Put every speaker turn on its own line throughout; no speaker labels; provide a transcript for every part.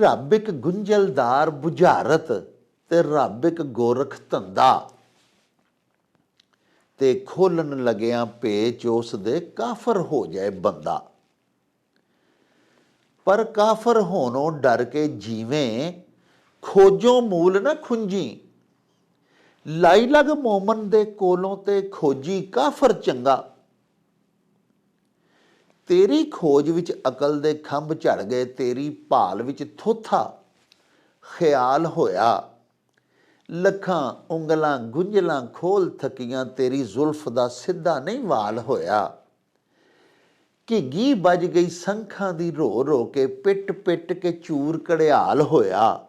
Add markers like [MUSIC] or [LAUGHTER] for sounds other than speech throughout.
ਰੱਬ ਇੱਕ ਗੁੰਝਲਦਾਰ ਬੁਝਾਰਤ ਤੇ ਰੱਬ ਇੱਕ ਗੋਰਖ ਧੰਦਾ। ਤੇ ਖੋਲਣ ਲੱਗਿਆਂ ਪੇਚ ਉਸ ਦੇ ਕਾਫਰ ਹੋ ਜਾਏ ਬੰਦਾ। ਪਰ ਕਾਫਰ ਹੋਣੋਂ ਡਰ ਕੇ ਜੀਵੇਂ, ਖੋਜੋ ਮੂਲ ਨਾ ਖੁੰਜੀ ਲਾਈ ਲਗ ਮੋਮਨ ਦੇ ਕੋਲੋਂ ਤੇ ਖੋਜੀ ਕਾਫਰ ਚੰਗਾ। ਤੇਰੀ ਖੋਜ ਵਿੱਚ ਅਕਲ ਦੇ ਖੰਭ ਝੜ ਗਏ, ਤੇਰੀ ਭਾਲ ਵਿੱਚ ਥੋਥਾ ਖਿਆਲ ਹੋਇਆ। ਲੱਖਾਂ, ਉਂਗਲਾਂ, ਗੁੰਝਲਾਂ ਖੋਲ ਥਕੀਆਂ, ਤੇਰੀ ਜ਼ੁਲਫ ਦਾ ਸਿੱਧਾ ਨਹੀਂ ਵਾਲ ਹੋਇਆ। ਘਿੱਗੀ ਵੱਜ ਗਈ, ਸੰਖਾਂ ਦੀ ਰੋ ਰੋ ਕੇ ਪਿੱਟ ਪਿੱਟ ਕੇ ਚੂਰ ਕੜਿਆਲ ਹੋਇਆ।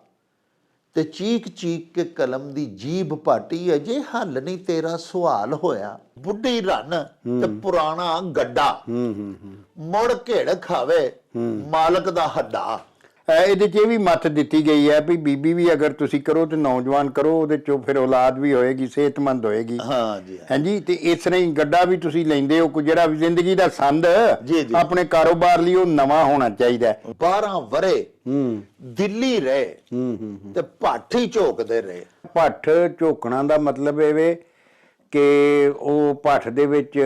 ਤੇ ਚੀਕ ਚੀਕ ਕੇ ਕਲਮ ਦੀ ਜੀਬ ਪਾਟੀ ਅਜੇ ਹੱਲ ਨਹੀਂ ਤੇਰਾ ਸਵਾਲ ਹੋਇਆ। ਬੁੱਢੀ ਰੰਨ ਤੇ ਪੁਰਾਣਾ ਗੱਡਾ। ਮੁੜ ਘੇੜ ਖਾਵੇ ਮਾਲਕ ਦਾ ਹੱਡਾ।
ਇਹਦੇ 'ਚ ਇਹ ਵੀ ਮੱਤ ਦਿੱਤੀ ਗਈ ਹੈ ਵੀ ਬੀਬੀ ਵੀ ਅਗਰ ਤੁਸੀਂ ਕਰੋ ਤੇ ਨੌਜਵਾਨ ਕਰੋ ਉਹਦੇ ਚੋਂ ਫਿਰ ਔਲਾਦ ਵੀ ਹੋਏਗੀ ਸਿਹਤਮੰਦ ਹੋਏਗੀ।
ਹਾਂ ਜੀ
ਹਾਂਜੀ? ਤੇ ਇਸ ਤਰ੍ਹਾਂ ਹੀ ਗੱਡਾ ਵੀ ਤੁਸੀਂ ਲੈਂਦੇ ਹੋ ਕੋਈ ਜਿਹੜਾ ਵੀ ਜ਼ਿੰਦਗੀ ਦਾ ਸੰਦ
ਜੀ, ਜੀ।
ਆਪਣੇ ਕਾਰੋਬਾਰ ਲਈ ਉਹ ਨਵਾਂ ਹੋਣਾ ਚਾਹੀਦਾ ਹੈ।
12 ਵਰੇ
ਹੂੰ।
ਦਿੱਲੀ ਰਹੇ
ਹੂੰ ਹੂੰ
ਤੇ ਪਾਠੀ ਝੋਕਦੇ ਰਹੇ।
ਭੱਠ ਝੋਕਣਾ ਦਾ ਮਤਲਬ ਇਹ ਵੇ ਕਿ ਉਹ ਭੱਠ ਦੇ ਵਿੱਚ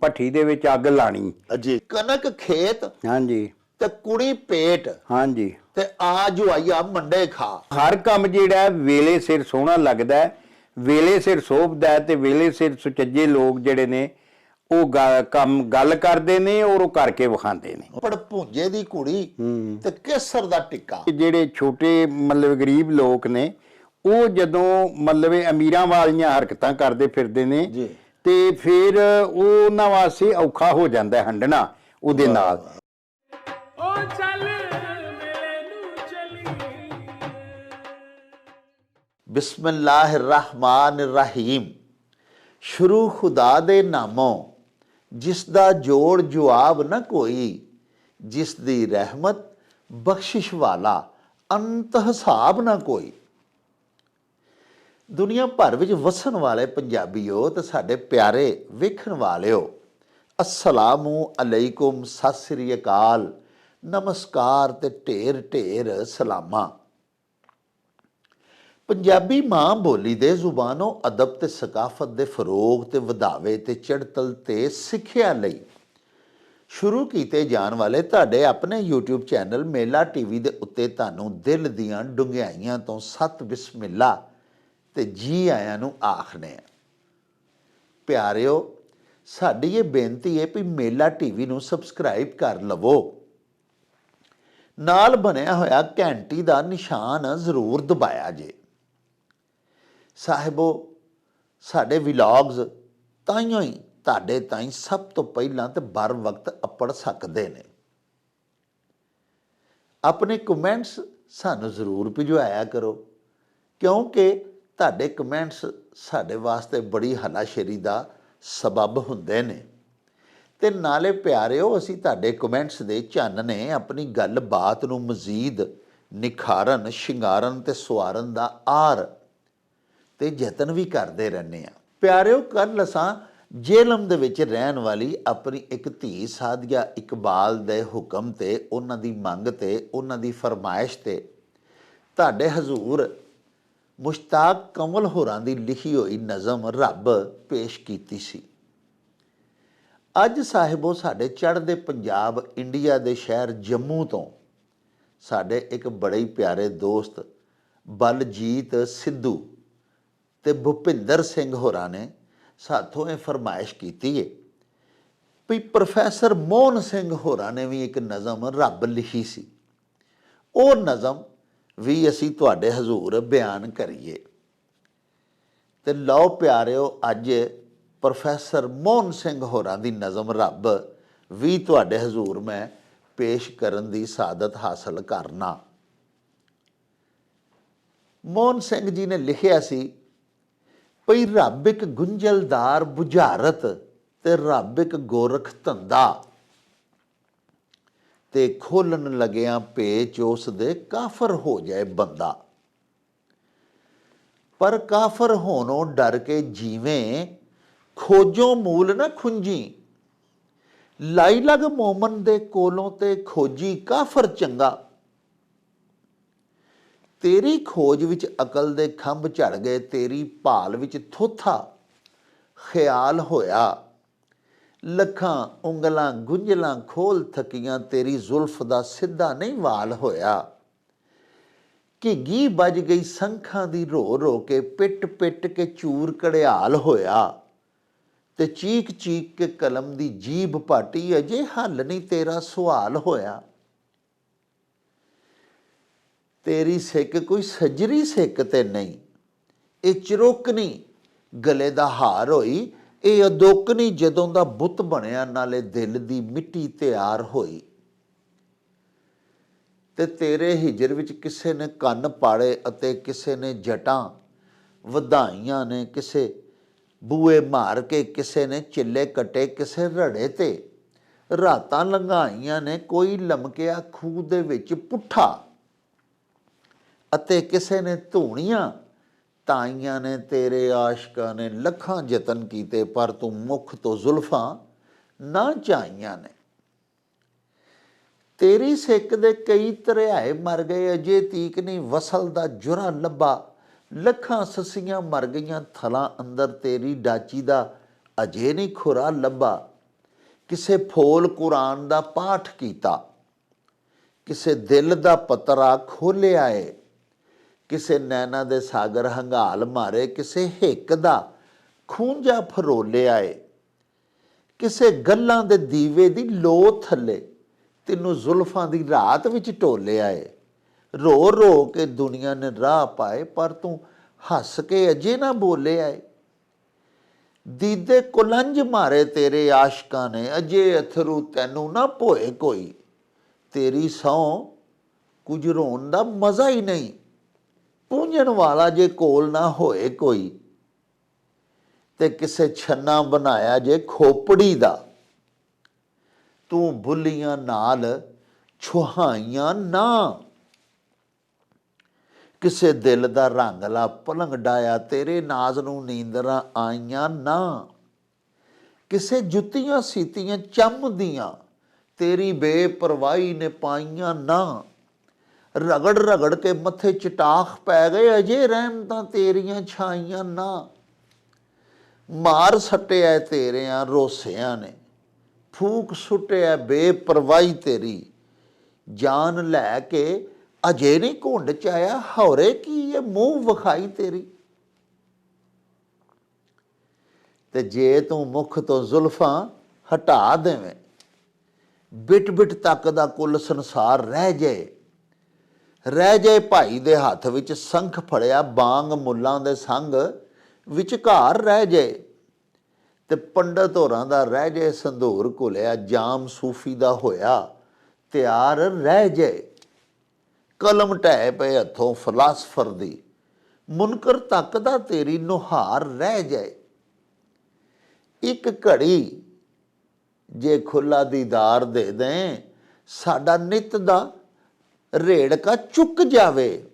ਭੱਠੀ ਦੇ ਵਿੱਚ ਅੱਗ ਲਾਣੀ।
ਅਜੀ ਕਨਕ ਖੇਤ
ਹਾਂਜੀ।
ਤੇ ਕੁੜੀ ਪੇਟ।
ਹਾਂਜੀ।
ਤੇ ਆ ਜੁਆਈਆ ਮੰਡੇ ਖਾ।
ਹਰ ਕੰਮ ਜਿਹੜਾ ਵੇਲੇ ਸਿਰ ਸੋਹਣਾ ਲੱਗਦਾ ਹੈ ਵੇਲੇ ਸਿਰ ਸੋਭਦਾ ਹੈ ਤੇ ਵੇਲੇ ਸਿਰ ਸੁਚੱਜੇ ਲੋਕ ਜਿਹੜੇ ਨੇ ਉਹ ਗ- ਕੰਮ ਗੱਲ ਕਰਦੇ ਨੇ ਔਰ ਉਹ ਕਰਕੇ ਵਿਖਾਉਂਦੇ ਨੇ।
ਪੜ ਭੁੰਜੇ ਦੀ ਕੁੜੀ ਤੇ ਕੇਸਰ ਦਾ ਟਿੱਕਾ।
ਕਿ ਜਿਹੜੇ ਛੋਟੇ ਮਤਲਬ ਗਰੀਬ ਲੋਕ ਨੇ ਉਹ ਜਦੋਂ ਮਤਲਬ ਇਹ ਅਮੀਰਾਂ ਵਾਲੀਆਂ ਹਰਕਤਾਂ ਕਰਦੇ ਫਿਰਦੇ ਨੇ
ਜੀ।
ਤੇ ਫਿਰ ਉਹ ਉਹਨਾਂ ਵਾਸਤੇ ਔਖਾ ਹੋ ਜਾਂਦਾ ਹੈ ਹੰਡਣਾ ਉਹਦੇ ਨਾਲ।
ਬਿਸਮਲਾ ਰਹਿਮਾਨ
ਰਹੀਮ ਸ਼ੁਰੂ ਖੁਦਾ ਦੇ ਨਾਮੋਂ ਜਿਸ ਦਾ ਜੋੜ ਜਵਾਬ ਨਾ ਕੋਈ ਜਿਸ ਦੀ ਰਹਿਮਤ ਬਖਸ਼ਿਸ਼ ਵਾਲਾ ਅੰਤ ਹਿਸਾਬ ਨਾ ਕੋਈ। ਦੁਨੀਆ ਭਰ ਵਿੱਚ ਵਸਣ ਵਾਲੇ ਪੰਜਾਬੀਓ ਤੇ ਸਾਡੇ ਪਿਆਰੇ ਵੇਖਣ ਵਾਲਿਓ, ਅਸਲਾਮੁ ਅਲੈਕੁਮ, ਸਤਿ ਸ੍ਰੀ ਅਕਾਲ, ਨਮਸਕਾਰ ਤੇ ਢੇਰ ਢੇਰ ਸਲਾਮਾਂ। ਪੰਜਾਬੀ ਮਾਂ ਬੋਲੀ ਦੇ ਜ਼ੁਬਾਨੋਂ ਅਦਬ ਤੇ ਸਕਾਫਤ ਦੇ ਫਰੋਗ ਤੇ ਵਧਾਵੇ ਤੇ ਚੜਤਲ ਤੇ ਸਿੱਖਿਆ ਲਈ ਸ਼ੁਰੂ ਕੀਤੇ ਜਾਣ ਵਾਲੇ ਤੁਹਾਡੇ ਆਪਣੇ YouTube ਚੈਨਲ ਮੇਲਾ ਟੀਵੀ ਦੇ ਉੱਤੇ ਤੁਹਾਨੂੰ ਦਿਲ ਦੀਆਂ ਡੁੰਗਿਆਈਆਂ ਤੋਂ ਸਤ ਬਿਸਮਿਲ੍ਲਾ ਤੇ ਜੀ ਆਇਆਂ ਨੂੰ ਆਖਨੇ ਆ ਪਿਆਰਿਓ, ਸਾਡੀ ਇਹ ਬੇਨਤੀ ਹੈ ਵੀ ਮੇਲਾ ਟੀਵੀ ਨੂੰ ਸਬਸਕ੍ਰਾਈਬ ਕਰ ਲਵੋ। ਨਾਲ ਬਣਿਆ ਹੋਇਆ ਘੰਟੀ ਦਾ ਨਿਸ਼ਾਨ ਜ਼ਰੂਰ ਦਬਾਇਆ ਜੇ। ਸਾਹਿਬੋ, ਸਾਡੇ ਵਲੌਗਸ ਤਾਈਓ ਹੀ ਤੁਹਾਡੇ ਤਾਈਂ ਸਭ ਤੋਂ ਪਹਿਲਾਂ ਤੇ ਬਰ ਵਕਤ ਅਪੜ ਸਕਦੇ ਨੇ। ਆਪਣੇ ਕਮੈਂਟਸ ਸਾਨੂੰ ਜ਼ਰੂਰ ਭਿਜਵਾਇਆ ਕਰੋ, ਕਿਉਂਕਿ ਤੁਹਾਡੇ ਕਮੈਂਟਸ ਸਾਡੇ ਵਾਸਤੇ ਬੜੀ ਹਲਾਸ਼ੇਰੀ ਦਾ ਸਬਬ ਹੁੰਦੇ ਨੇ। ਤੇ ਨਾਲੇ ਪਿਆਰਿਓ, ਅਸੀਂ ਤੁਹਾਡੇ ਕਮੈਂਟਸ ਦੇ ਚਾਨਣੇ ਆਪਣੀ ਗੱਲਬਾਤ ਨੂੰ ਮਜ਼ੀਦ ਨਿਖਾਰਨ, ਸ਼ਿੰਗਾਰਨ ਤੇ ਸਵਾਰਨ ਦਾ ਆਰ ਤੇ ਯਤਨ ਵੀ ਕਰਦੇ ਰਹਿੰਦੇ ਆ ਪਿਆਰਿਓ ਕੱਲ ਅਸਾਂ ਜੇਲਮ ਦੇ ਵਿੱਚ ਰਹਿਣ ਵਾਲੀ ਆਪਣੀ ਇੱਕ ਧੀ ਸਾਧਿਆ ਇਕਬਾਲ ਦੇ ਹੁਕਮ ਤੇ, ਉਹਨਾਂ ਦੀ ਮੰਗ ਤੇ, ਉਹਨਾਂ ਦੀ ਫਰਮਾਇਸ਼ ਤੇ ਤੁਹਾਡੇ ਹਜ਼ੂਰ ਮੁਸ਼ਤਾਕ ਕਮਲ ਹੋਰਾਂ ਦੀ ਲਿਖੀ ਹੋਈ ਨਜ਼ਮ ਰੱਬ ਪੇਸ਼ ਕੀਤੀ ਸੀ। ਅੱਜ ਸਾਹਿਬੋ, ਸਾਡੇ ਚੜ੍ਹਦੇ ਪੰਜਾਬ ਇੰਡੀਆ ਦੇ ਸ਼ਹਿਰ ਜੰਮੂ ਤੋਂ ਸਾਡੇ ਇੱਕ ਬੜੇ ਹੀ ਪਿਆਰੇ ਦੋਸਤ ਬਲਜੀਤ ਸਿੱਧੂ ਤੇ ਭੁਪਿੰਦਰ ਸਿੰਘ ਹੋਰਾਂ ਨੇ ਸਾਥੋਂ ਇਹ ਫਰਮਾਇਸ਼ ਕੀਤੀ ਹੈ ਵੀ ਪ੍ਰੋਫੈਸਰ ਮੋਹਨ ਸਿੰਘ ਹੋਰਾਂ ਨੇ ਵੀ ਇੱਕ ਨਜ਼ਮ ਰੱਬ ਲਿਖੀ ਸੀ। ਉਹ ਨਜ਼ਮ ਵੀ ਅਸੀਂ ਤੁਹਾਡੇ ਹਜ਼ੂਰ ਬਿਆਨ ਕਰੀਏ। ਤੇ ਲਓ ਪਿਆਰਿਓ, ਅੱਜ ਪ੍ਰੋਫੈਸਰ ਮੋਹਨ ਸਿੰਘ ਹੋਰਾਂ ਦੀ ਨਜ਼ਮ ਰੱਬ ਵੀ ਤੁਹਾਡੇ ਹਜ਼ੂਰ ਮੈਂ ਪੇਸ਼ ਕਰਨ ਦੀ ਸਾਦਤ ਹਾਸਲ ਕਰਨਾ। ਮੋਹਨ ਸਿੰਘ ਜੀ ਨੇ ਲਿਖਿਆ ਸੀ ਭਈ ਰੱਬ ਇੱਕ ਗੁੰਝਲਦਾਰ ਬੁਝਾਰਤ ਤੇ ਰੱਬ ਇੱਕ ਗੋਰਖ ਧੰਦਾ। ਤੇ ਖੋਲਣ ਲੱਗਿਆਂ ਪੇਚ ਉਸ ਦੇ ਕਾਫਰ ਹੋ ਜਾਏ ਬੰਦਾ। ਪਰ ਕਾਫਰ ਹੋਣੋਂ ਡਰ ਕੇ ਜੀਵੇਂ, ਖੋਜੋ ਮੂਲ ਨਾ ਖੁੰਜੀ ਲਾਈ ਲਗ ਮੋਮਨ ਦੇ ਕੋਲੋਂ ਤੇ ਖੋਜੀ ਕਾਫਰ ਚੰਗਾ। ਤੇਰੀ ਖੋਜ ਵਿੱਚ ਅਕਲ ਦੇ ਖੰਭ ਝੜ ਗਏ, ਤੇਰੀ ਭਾਲ ਵਿੱਚ ਥੋਥਾ ਖਿਆਲ ਹੋਇਆ। ਲੱਖਾਂ, ਉਂਗਲਾਂ, ਗੁੰਝਲਾਂ ਖੋਲ ਥਕੀਆਂ, ਤੇਰੀ ਜ਼ੁਲਫ ਦਾ ਸਿੱਧਾ ਨਹੀਂ ਵਾਲ ਹੋਇਆ। ਕਿ ਗੀ ਵੱਜ ਗਈ ਸੰਖਾਂ ਦੀ ਰੋ ਰੋ ਕੇ, ਪਿੱਟ ਪਿੱਟ ਕੇ ਚੂਰ ਕੜਿਆਲ ਹੋਇਆ। ਤੇ ਚੀਕ ਚੀਕ ਕੇ ਕਲਮ ਦੀ ਜੀਭ ਪਾਟੀ, ਅਜੇ ਹੱਲ ਨਹੀਂ ਤੇਰਾ ਸਵਾਲ ਹੋਇਆ। ਤੇਰੀ ਸਿੱਕ ਕੋਈ ਸੱਜਰੀ ਸਿੱਕ ਤੇ ਨਹੀਂ। ਇਹ ਚਿਰੋਕਨੀ ਗਲੇ ਦਾ ਹਾਰ ਹੋਈ, ਇਹ ਅਦੋਕਨੀ ਜਦੋਂ ਦਾ ਬੁੱਤ ਬਣਿਆ, ਨਾਲੇ ਦਿਲ ਦੀ ਮਿੱਟੀ ਤਿਆਰ ਹੋਈ। ਤੇ ਤੇਰੇ ਹਿਜਰ ਵਿੱਚ ਕਿਸੇ ਨੇ ਕੰਨ ਪਾੜੇ ਅਤੇ ਕਿਸੇ ਨੇ ਜਟਾਂ ਵਧਾਈਆਂ ਨੇ, ਕਿਸੇ ਬੂਏ ਮਾਰ ਕੇ, ਕਿਸੇ ਨੇ ਚਿੱਲੇ ਕੱਟੇ, ਕਿਸੇ ਰੜੇ ਤੇ ਰਾਤਾਂ ਲੰਘਾਈਆਂ ਨੇ, ਕੋਈ ਲਮਕਿਆ ਖੂਹ ਦੇ ਵਿੱਚ ਪੁੱਠਾ ਅਤੇ ਕਿਸੇ ਨੇ ਧੂਣੀਆਂ, ਤਾਈਆਂ ਨੇ ਤੇਰੇ ਆਸ਼ਕਾਂ ਨੇ ਲੱਖਾਂ ਯਤਨ ਕੀਤੇ, ਪਰ ਤੂੰ ਮੁਖ ਤੋਂ ਜ਼ੁਲਫਾਂ ਨਾ ਚਾਹੀਆਂ ਨੇ। ਤੇਰੀ ਸਿੱਕ ਦੇ ਕਈ ਤਰਿਆਏ ਮਰ ਗਏ, ਅਜੇ ਤੀਕ ਨਹੀਂ ਵਸਲ ਦਾ ਜੁਰਾ ਲੱਭਾ। ਲੱਖਾਂ ਸੱਸੀਆਂ ਮਰ ਗਈਆਂ, ਥਲਾਂ ਅੰਦਰ ਤੇਰੀ ਡਾਚੀ ਦਾ ਅਜੇ ਨਹੀਂ ਖੁਰਾ ਲੱਭਾ। ਕਿਸੇ ਫੋਲ ਕੁਰਾਨ ਦਾ ਪਾਠ ਕੀਤਾ, ਕਿਸੇ ਦਿਲ ਦਾ ਪਤਰਾ ਖੋਲਿਆ ਏ ਕਿਸੇ ਨੈਣਾ ਦੇ ਸਾਗਰ ਹੰਗਾਲ ਮਾਰੇ, ਕਿਸੇ ਹਿੱਕ ਦਾ ਖੂੰਜਾ ਫਰੋਲਿਆ ਏ ਕਿਸੇ ਗੱਲਾਂ ਦੇ ਦੀਵੇ ਦੀ ਲੋ ਥੱਲੇ, ਤੈਨੂੰ ਜ਼ੁਲਫਾਂ ਦੀ ਰਾਤ ਵਿੱਚ ਢੋਲਿਆ ਏ ਰੋ ਰੋ ਕੇ ਦੁਨੀਆ ਨੇ ਰਾਹ ਪਾਏ, ਪਰ ਤੂੰ ਹੱਸ ਕੇ ਅਜੇ ਨਾ ਬੋਲਿਆ ਏ ਦੀਦੇ ਕੁਲੰਜ ਮਾਰੇ ਤੇਰੇ ਆਸ਼ਕਾਂ ਨੇ, ਅਜੇ ਅਥਰੂ ਤੈਨੂੰ ਨਾ ਭੋਏ ਕੋਈ। ਤੇਰੀ ਸੌ ਕੁਝ ਰੋਣ ਦਾ ਮਜ਼ਾ ਹੀ ਨਹੀਂ। ਪੂੰਝਣ ਵਾਲਾ ਜੇ ਕੋਲ ਨਾ ਹੋਏ ਕੋਈ, ਤੇ ਕਿਸੇ ਛੰਨਾ ਬਣਾਇਆ ਜੇ ਖੋਪੜੀ ਦਾ, ਤੂੰ ਬੁੱਲੀਆਂ ਨਾਲ ਛੁਹਾਈਆਂ ਨਾ। ਕਿਸੇ ਦਿਲ ਦਾ ਰੰਗਲਾ ਪਲੰਗ ਡਾਇਆ ਤੇਰੇ ਨਾਜ਼ ਨੂੰ ਨੀਂਦਰਾਂ ਆਈਆਂ ਨਾ। ਕਿਸੇ ਜੁੱਤੀਆਂ ਸੀਤੀਆਂ ਚੰਮ ਦੀਆਂ, ਤੇਰੀ ਬੇਪਰਵਾਹੀ ਨੇ ਪਾਈਆਂ ਨਾ। ਰਗੜ ਰਗੜ ਕੇ ਮੱਥੇ ਚਟਾਖ ਪੈ ਗਏ, ਅਜੇ ਰਹਿਮਤਾਂ ਤੇਰੀਆਂ ਛਾਈਆਂ ਨਾ। ਮਾਰ ਸੱਟਿਆ ਤੇਰਿਆਂ, ਰੋਸਿਆਂ ਨੇ। ਫੂਕ ਸੁੱਟਿਆ ਬੇਪਰਵਾਹੀ ਤੇਰੀ। ਜਾਨ ਲੈ ਕੇ ਅਜੇ ਨਹੀਂ ਘੁੰਡ ਚ ਆਇਆ, ਹੌਰੇ ਕੀ ਇਹ ਮੂੰਹ ਵਿਖਾਈ ਤੇਰੀ। ਤੇ ਜੇ ਤੂੰ ਮੁਖ ਤੋਂ ਜ਼ੁਲਫਾਂ ਹਟਾ ਦੇਵੇਂ ਬਿਟ ਬਿਟ ਤੱਕ ਦਾ ਕੁੱਲ ਸੰਸਾਰ ਰਹਿ ਜਾਏ ਰਹਿ ਜਾਏ ਭਾਈ ਦੇ ਹੱਥ ਵਿੱਚ ਸੰਖ ਫੜਿਆ ਬਾਂਗ ਮੁੱਲਾਂ ਦੇ ਸੰਗ, ਵਿਚਕਾਰ ਰਹਿ ਜਾਏ ਤੇ ਪੰਡਤ ਹੋਰਾਂ ਦਾ ਰਹਿ ਜੇ ਸੰਧੂਰ ਘੁਲਿਆ, ਜਾਮ ਸੂਫੀ ਦਾ ਹੋਇਆ, ਤਿਆਰ ਰਹਿ ਜਾਏ ਕਲਮ ਢਹਿ ਪਏ ਹੱਥੋਂ ਫਲਸਫਰ ਦੀ, ਮੁਨਕਰ ਤੱਕ ਦਾ ਤੇਰੀ ਨੁਹਾਰ ਰਹਿ ਜਾਏ ਇੱਕ ਘੜੀ ਜੇ ਖੁੱਲਾ ਦੀਦਾਰ ਦੇ ਦੇ, ਸਾਡਾ ਨਿਤ ਦਾ ਰੇੜਕਾ ਚੁੱਕ ਜਾਵੇ,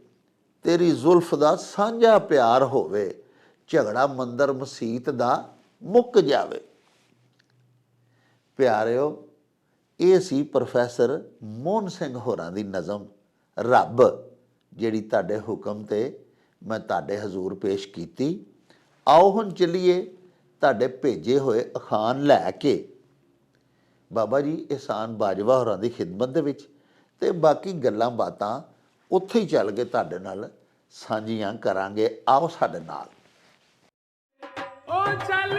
ਤੇਰੀ ਜ਼ੁਲਫ ਦਾ ਸਾਂਝਾ ਪਿਆਰ ਹੋਵੇ, ਝਗੜਾ ਮੰਦਰ ਮਸੀਤ ਦਾ ਮੁੱਕ ਜਾਵੇ। ਪਿਆਰਿਓ, ਇਹ ਸੀ ਪ੍ਰੋਫੈਸਰ ਮੋਹਨ ਸਿੰਘ ਹੋਰਾਂ ਦੀ ਨਜ਼ਮ, ਰੱਬ, ਜਿਹੜੀ ਤੁਹਾਡੇ ਹੁਕਮ ਤੇ ਮੈਂ ਤੁਹਾਡੇ ਹਜ਼ੂਰ ਪੇਸ਼ ਕੀਤੀ। ਆਓ ਹੁਣ ਚੱਲੀਏ ਤੁਹਾਡੇ ਭੇਜੇ ਹੋਏ ਅਖਾਨ ਲੈ ਕੇ। ਬਾਬਾ ਜੀ ਇਹਸਾਨ ਬਾਜਵਾ ਹੋਰਾਂ ਦੀ ਖਿਦਮਤ ਦੇ ਵਿੱਚ ਤੇ ਬਾਕੀ ਗੱਲਾਂ ਬਾਤਾਂ ਉੱਥੇ ਹੀ ਚੱਲ ਕੇ ਤੁਹਾਡੇ ਨਾਲ। ਸਾਂਝੀਆਂ ਕਰਾਂਗੇ। ਆਓ ਸਾਡੇ ਨਾਲ।
ਓ ਚੱਲ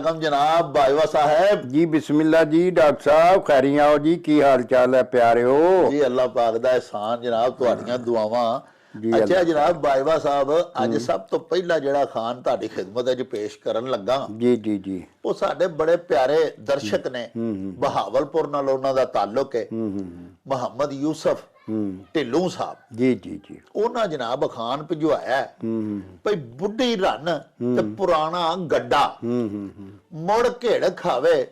ਨੂੰ
ਜਨਾਬ ਬਾਜਵਾ ਸਾਹਿਬ।
ਜੀ ਬਿਸਮਿਲ੍ਲਾ ਜੀ ਡਾਕਟਰ ਸਾਹਿਬ ਖੈਰੀਆਂ ਹੋ ਜੀ ਕੀ ਹਾਲ ਚਾਲ ਹੈ ਪਿਆਰਿਓ?
ਜੀ ਅੱਲਾਹ ਪਾਕ ਦਾ ਇਹਸਾਨ ਜਨਾਬ ਤੁਹਾਡੀਆਂ ਦੁਆਵਾਂ ਅੱਛਾ। ਜਨਾਬ ਬਾਜਵਾ ਸਾਹਿਬ ਅੱਜ ਸਭ ਤੋਂ ਪਹਿਲਾ ਜਿਹੜਾ ਖਾਨ ਤੁਹਾਡੀ ਖਿਦਮਤ ਵਿੱਚ ਪੇਸ਼ ਕਰਨ ਲੱਗਾ
ਜੀ ਜੀ ਜੀ।
ਉਹ ਸਾਡੇ ਬੜੇ ਪਿਆਰੇ ਦਰਸ਼ਕ ਨੇ ਬਹਾਵਲਪੁਰ ਨਾਲ ਉਹਨਾਂ ਦਾ ਤਾਲੁਕ ਹੈ। ਮੁਹੰਮਦ ਯੂਸਫ ਢਿੱਲੋਂ ਸਾਹਿਬ।
ਜੀ ਜੀ ਜੀ।
ਉਹਨਾਂ ਜਨਾਬ ਖਾਨ ਭਿਜਵਾਇਆ ਭਈ ਬੁੱਢੀ ਰਨ ਤੇ ਪੁਰਾਣਾ ਗੱਡਾ। ਮੁੜ ਘੇੜ ਖਾਵੇ